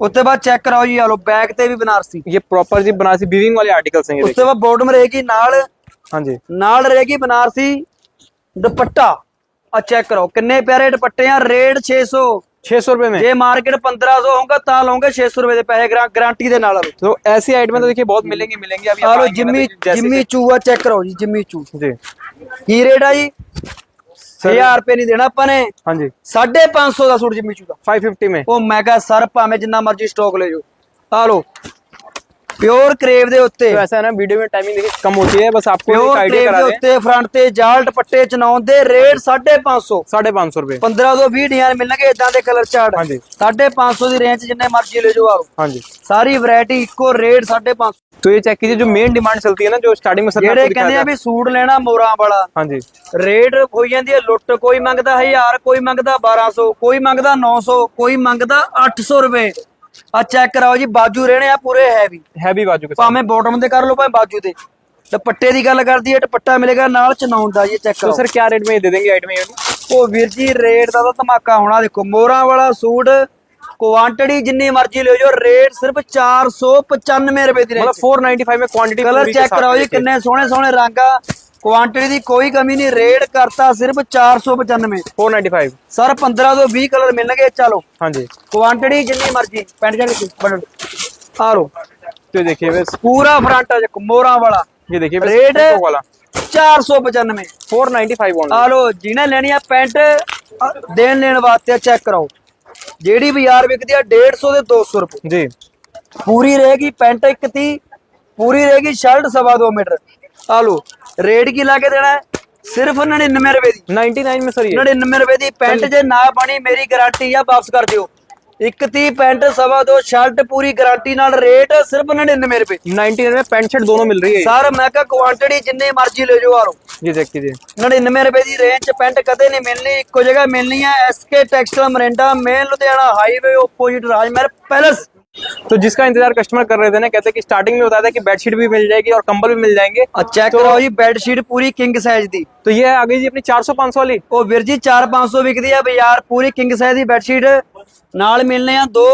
Speaker 1: ਉੱਤੇ ਬਾਅਦ ਚੈੱਕ ਕਰਾਓ ਜੀ ਆ ਲੋ ਬੈਕ ਤੇ ਵੀ ਬਨਾਰਸੀ
Speaker 2: ये प्रॉपर जी बनारसी बीविंग वाले आर्टिकल्स हैं ये
Speaker 1: ਉਸ
Speaker 2: देखिए
Speaker 1: ਤੋਂ ਬਾਅਦ ਬਾਟਮ ਰਹੇਗੀ ਨਾਲ
Speaker 2: हाँ जी
Speaker 1: ਨਾਲ ਰਹੇਗੀ ਬਨਾਰਸੀ ਦੁਪੱਟਾ ਆ ਚੈੱਕ ਕਰੋ ਕਿੰਨੇ ਪਿਆਰੇ ਦੁਪੱਟੇ ਆ ਰੇਟ 600
Speaker 2: छह सौ रुपये में
Speaker 1: ਜੇ ਮਾਰਕੀਟ 1500 ਹੋਊਗਾ ਤਾਂ ਲਓਗੇ 600 ਰੁਪਏ ਦੇ ਪੈਸੇ ਗਾਰੰਟੀ ਦੇ ਨਾਲ ਆ ਲਓ
Speaker 2: तो ऐसी आइटम तो देखिए बहुत मिलेंगे मिलेंगे अभी
Speaker 1: ਆ
Speaker 2: आप
Speaker 1: ਲੋ
Speaker 2: आएंगे ना
Speaker 1: ਜਿੰਮੀ
Speaker 2: तो जैसे
Speaker 1: ਜਿੰਮੀ ਚੂ ਆ ਚੈੱਕ ਕਰੋ ਜੀ ਜਿੰਮੀ ਚੂ
Speaker 2: कि- जी
Speaker 1: ਕੀ ਰੇਟ ਆ ਜੀ 1000 ਰੁਪਏ ਨਹੀਂ ਦੇਣਾ ਆਪਾਂ ਨੇ
Speaker 2: हाँ जी
Speaker 1: 550 ਦਾ ਸੂਟ ਜਿੰਮੀ ਚੂ ਦਾ
Speaker 2: फाइव फिफ्टी में
Speaker 1: ਉਹ ਮੈਂ ਕਿਹਾ ਸਰ ਭਾਵੇਂ ਜਿੰਨਾ ਮਰਜ਼ੀ ਸਟਾਕ ਲੈ ਜਾਓ ਆ ਲੋ ਪਿਓਰ ਕਰੇਵ ਦੇ ਉੱਤੇ
Speaker 2: तो ऐसा है ना वीडियो में टाइमिंग देखिए कम होती है बस आपको एक
Speaker 1: ਪਿਓਰ
Speaker 2: आइडिया
Speaker 1: ਕਰੇਵ
Speaker 2: करा
Speaker 1: ਦੇ
Speaker 2: दें
Speaker 1: ਉੱਤੇ ਫਰੰਟ ਤੇ ਜਾਲ ਦੁਪੱਟੇ ਚਨਾਉਣ ਦੇ ਰੇਟ 550
Speaker 2: साढ़े पाँच सौ रुपये
Speaker 1: 15 ਤੋਂ 20 ਡਿਜ਼ਾਈਨ ਮਿਲਣਗੇ ਇਦਾਂ ਦੇ ਕਲਰ ਚਾਰਟ
Speaker 2: ਹਾਂਜੀ।
Speaker 1: 550 ਦੀ ਰੇਂਜ ਜਿੰਨੇ ਮਰਜ਼ੀ ਲੈ ਜਾਓ ਆਓ
Speaker 2: हाँ जी
Speaker 1: ਸਾਰੀ ਵੈਰਾਈਟੀ ਇੱਕੋ ਰੇਟ 550
Speaker 2: तो ये चेक कीजिए जो मेन डिमांड चलती है ना जो स्टार्टिंग में सर ने
Speaker 1: ਜਿਹੜੇ
Speaker 2: आपको
Speaker 1: ਕਹਿੰਦੇ
Speaker 2: दिखाया
Speaker 1: ਆ ਵੀ ਸੂਟ ਲੈਣਾ ਮੋਰਾਂ ਵਾਲਾ
Speaker 2: था। हाँ जी
Speaker 1: ਰੇਟ ਹੋਈ ਜਾਂਦੀ ਹੈ ਲੁੱਟ ਕੋਈ ਮੰਗਦਾ 1000 ਕੋਈ ਮੰਗਦਾ 1200 ਕੋਈ ਮੰਗਦਾ 900 ਕੋਈ ਮੰਗਦਾ 800 ਰੁਪਏ ਆ ਚੈੱਕ ਕਰਾਓ ਜੀ ਬਾਜੂ ਰਹਿਣੇ ਆ ਪੂਰੇ ਹੈਵੀ
Speaker 2: ਹੈਵੀ ਬਾਜੂ ਕੇ
Speaker 1: ਭਾਵੇਂ ਬਾਟਮ ਤੇ ਕਰ ਲਓ ਭਾਵੇਂ ਬਾਜੂ ਤੇ। ਦੁਪੱਟੇ ਦੀ ਗੱਲ ਕਰਦੀ ਹੈ ਦੁਪੱਟਾ ਮਿਲੇਗਾ ਨਾਲ ਚਨਾਉਣ ਦਾ ਜੀ ਚੈੱਕ ਕਰੋ
Speaker 2: ਸਰ ਕੀ ਰੇਟ ਵਿੱਚ ਦੇ ਦੇਣਗੇ ਆਈਟਮ ਇਹ
Speaker 1: ਉਹ ਵੀਰ ਜੀ ਰੇਟ ਦਾ ਤਾਂ ਧਮਾਕਾ ਹੋਣਾ ਦੇਖੋ ਮੋਹਰਾਂ ਵਾਲਾ ਸੂਟ ਕੁਆਂਟੀਟੀ ਜਿੰਨੀ ਮਰਜ਼ੀ ਲਿਓ ਜੋ ਰੇਟ ਸਿਰਫ 495 ਰੁਪਏ ਦੀ ਰੇਂਜ
Speaker 2: ਮਤਲਬ 495 ਮੇ ਕੁਆਂਟੀਟੀ
Speaker 1: ਕਲਰ ਚੈੱਕ ਕਰਾਓ ਜੀ ਕਿੰਨੇ ਸੋਹਣੇ ਸੋਹਣੇ ਰੰਗ ਆ। ਕੁਆਂਟੀਟੀ ਦੀ ਕੋਈ ਕਮੀ ਨਹੀਂ ਰੇਟ ਕਰਤਾ ਸਿਰਫ 495 ਸਰ 15 ਤੋਂ 20 ਕਲਰ ਮਿਲਣਗੇ ਚਲੋ।
Speaker 2: ਹਾਂਜੀ।
Speaker 1: ਕੁਆਂਟੀਟੀ ਜਿੰਨੀ ਮਰਜ਼ੀ ਪੈਂਟ ਜੈਕਟ ਬਣਨ ਆ ਲੋ
Speaker 2: ਤੇ ਦੇਖिए ਵੇ
Speaker 1: ਪੂਰਾ ਫਰੰਟ ਆ ਮੋਰਾਂ ਵਾਲਾ। ਇਹ
Speaker 2: ਦੇਖिए ਰੇਟ
Speaker 1: 495
Speaker 2: 495
Speaker 1: ਆ ਲੋ ਜਿਹਨੇ ਲੈਣੀ ਆ ਪੈਂਟ ਦੇਣ ਲੈਣ ਵਾਸਤੇ ਚੈੱਕ ਕਰੋ ਜਿਹੜੀ ਬਾਜ਼ਾਰ ਵਿਕਦੀ ਆ 150 ਦੇ 200 ਰੁਪਏ।
Speaker 2: ਜੀ।
Speaker 1: ਪੂਰੀ ਰਹੇਗੀ ਪੈਂਟ 1 30 ਪੂਰੀ ਰਹੇਗੀ ਸ਼ਰਟ 2.5 ਮੀਟਰ। ਆ ਲੋ ਰੇਟ ਕੀ ਲਾ ਕੇ ਦੇਣਾ ਹੈ ਸਿਰਫ 99 ਰੁਪਏ ਦੀ
Speaker 2: नाइन्टी नाइन में सर ये
Speaker 1: 99 ਰੁਪਏ ਦੀ ਪੈਂਟ ਜੇ ਨਾ ਬਣੀ ਮੇਰੀ ਗਾਰੰਟੀ ਆ ਵਾਪਸ ਕਰ ਦਿਓ ਇੱਕ ਤੀ ਪੈਂਟ ਸਵਾ ਦੋ ਸ਼ਰਟ ਪੂਰੀ ਗਾਰੰਟੀ ਨਾਲ ਰੇਟ ਸਿਰਫ 99 ਰੁਪਏ
Speaker 2: नाइन्टी नाइन में पैंट शर्ट दोनों मिल रही है
Speaker 1: ਸਰ ਮੈਂ ਕਿਹਾ ਕੁਆਂਟੀਟੀ ਜਿੰਨੀ ਮਰਜ਼ੀ ਲੈ ਜਾਓ ਆ ਲੋ
Speaker 2: ये चेक कीजिए
Speaker 1: 99 ਰੁਪਏ ਦੀ ਰੇਂਜ ਚ ਪੈਂਟ ਕਦੇ ਨਹੀਂ ਮਿਲਣੀ ਇੱਕੋ ਜਗ੍ਹਾ ਮਿਲਣੀ ਹੈ SK textile Morinda main Ludhiana highway opposite Rajmahal palace
Speaker 2: तो जिसका इंतजार कस्टमर कर रहे थे ना कहते कि स्टार्टिंग में बताया था कि बेडशीट भी मिल जाएगी और कंबल भी मिल जाएंगे
Speaker 1: ਚੈੱਕ ਕਰੋ ਜੀ ਬੈੱਡ ਸ਼ੀਟ ਪੂਰੀ ਕਿੰਗ ਸਾਈਜ਼ ਦੀ
Speaker 2: तो ये आ गई जी अपनी 400 500 वाली
Speaker 1: ਉਹ ਵੀਰ ਜੀ 4-500 ਵਿਕਦੀ ਆ ਬਾਜ਼ਾਰ ਪੂਰੀ ਕਿੰਗ ਸਾਈਜ਼ ਦੀ ਬੈੱਡ ਸ਼ੀਟ ਨਾਲ ਮਿਲਨੇ ਆ ਦੋ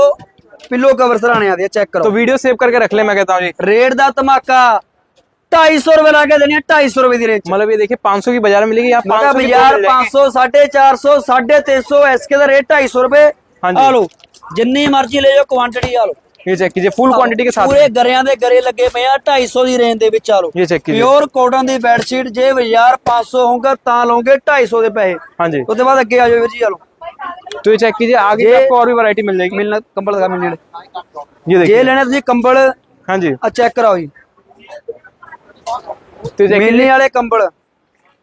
Speaker 1: ਪਿੱਲੋ ਕਵਰ ਸਰਾਣਿਆਂ ਦੇ ਚੈੱਕ
Speaker 2: तो
Speaker 1: ਕਰੋ
Speaker 2: वीडियो सेव करके रख ले मैं कहता हूँ जी
Speaker 1: ਰੇਟ ਦਾ ਧਮਾਕਾ 250 ਰੁਪਏ ਲਾ ਕੇ ਦੇਣੀ ਆ 250 ਰੁਪਏ ਦੀ ਰੇਂਜ
Speaker 2: मतलब ये देखिए 500 की बाजार में मिलेगी यहाँ
Speaker 1: ਮੈਂ
Speaker 2: 500
Speaker 1: ਕਿਹਾ
Speaker 2: की
Speaker 1: ਬਾਜ਼ਾਰ 500 450 350 ਐਸਕੇ ਦਾ ਰੇਟ 250 ਰੁਪਏ
Speaker 2: ਹਾਂਜੀ।
Speaker 1: ਆ ਲਓ ਜਿੰਨੀ ਮਰਜ਼ੀ ਲੈ ਜਾਓ ਕੁਆਂਟੀਟੀ ਆ ਲਓ
Speaker 2: ये चेक कीजिए फुल क्वांटिटी के साथ
Speaker 1: ਪੂਰੇ ਗਰਿਆਂ ਦੇ ਗਰੇ ਲੱਗੇ ਪਏ ਆ 250 ਦੀ ਰੇਂਜ ਦੇ ਵਿੱਚ ਆ ਲਓ
Speaker 2: ये चेक कीजिए
Speaker 1: ਪਿਓਰ ਕਾਟਨ ਦੀ ਬੈੱਡ ਸ਼ੀਟ ਜੇ ਬਾਜ਼ਾਰ 500 ਹੋਊਗਾ ਤਾਂ ਲਓਗੇ 250 ਦੇ ਪੈਸੇ
Speaker 2: हाँ जी
Speaker 1: ਉਹਦੇ ਬਾਅਦ ਅੱਗੇ ਆ ਜਾਓ ਵੀਰ ਜੀ ਆ ਲਓ
Speaker 2: तो ये चेक कीजिए आगे भी
Speaker 1: ये-
Speaker 2: आपको और भी वैरायटी मिल जाएगी
Speaker 1: ਮਿਲਣਾ ਕੰਬਲ ਦਾ ਮਿਲਣੇ
Speaker 2: ये
Speaker 1: ਜੇ
Speaker 2: देखिए
Speaker 1: ਲੈਣਾ ਤੁਸੀਂ ਕੰਬਲ
Speaker 2: हाँ जी
Speaker 1: ਆ ਚੈੱਕ ਕਰਾਓ ਜੀ
Speaker 2: तो ये चेक
Speaker 1: ਮਿਲਣੇ ਵਾਲੇ ਕੰਬਲ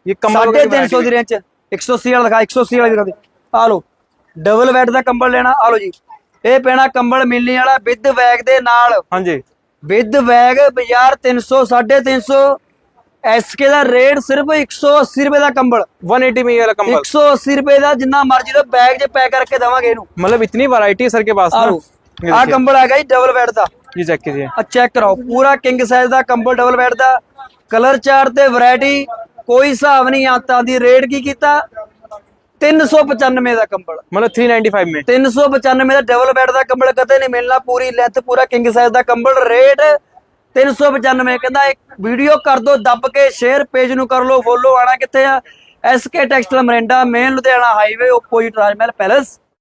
Speaker 2: ये कमल वगैरह की
Speaker 1: 350 ਦੀ
Speaker 2: variety-
Speaker 1: ਰੇਂਜ ਚ 180 ਵਾਲਾ ਦਿਖਾ 180 ਵਾਲਾ ਦਿਖਾ ਦੇ ਆ ਲਓ ਡਬਲ ਬੈੱਡ ਦਾ ਕੰਬਲ ਲੈਣਾ ਆ ਲਓ ਜੀ ਇਹ ਪੈਣਾ ਕੰਬਲ ਮਿਲਣੀ ਵਾਲਾ ਵਿਦ ਵੈਗ ਦੇ ਨਾਲ।
Speaker 2: ਹਾਂਜੀ।
Speaker 1: ਵਿਦ ਵੈਗ ਬਾਜ਼ਾਰ 300 350 ਐਸਕੇ ਦਾ ਰੇਟ ਸਿਰਫ 180 ਰੁਪਏ ਦਾ ਕੰਬਲ।
Speaker 2: 180 ਮੀ ਵਾਲਾ ਕੰਬਲ।
Speaker 1: 180 ਰੁਪਏ ਦਾ ਜਿੰਨਾ ਮਰਜ਼ੀ ਦਾ ਬੈਗ ਜੇ ਪੈਕ ਕਰਕੇ ਦਵਾਂਗੇ ਇਹਨੂੰ।
Speaker 2: ਮਤਲਬ ਇਤਨੀ ਵੈਰਾਈਟੀ ਸਰ ਕੇ ਪਾਸ ਨਾ।
Speaker 1: ਆ ਕੰਬਲ ਹੈਗਾ ਜੀ ਡਬਲ ਬੈਡ ਦਾ।
Speaker 2: ਜੀ ਚੈੱਕ ਕੀਜੀਏ
Speaker 1: ਆ ਚੈੱਕ ਕਰਾਓ। ਪੂਰਾ ਕਿੰਗ ਸਾਈਜ਼ ਦਾ ਕੰਬਲ ਡਬਲ ਬੈਡ ਦਾ। ਕਲਰ ਚਾਰ ਤੇ ਵੈਰਾਈਟੀ ਕੋਈ ਹਿਸਾਬ ਨਹੀਂ ਆਤਾ ਦੀ ਰੇਟ ਕੀ ਕੀਤਾ? 395 ਦਾ ਕੰਬਲ। ਦਾ ਡਬਲ ਬੈੱਡ ਦਾ ਕੰਬਲ ਕਦੇ ਨਹੀਂ ਮਿਲਣਾ ਪੂਰੀ ਲੈਂਥ ਪੂਰਾ ਕਿੰਗ ਸਾਈਜ਼ ਕਹਿੰਦਾ ਵੀਡੀਓ ਕਰ ਦੋ ਦੱਬ ਕੇ main Ludhiana highway opposite Rajmahal palace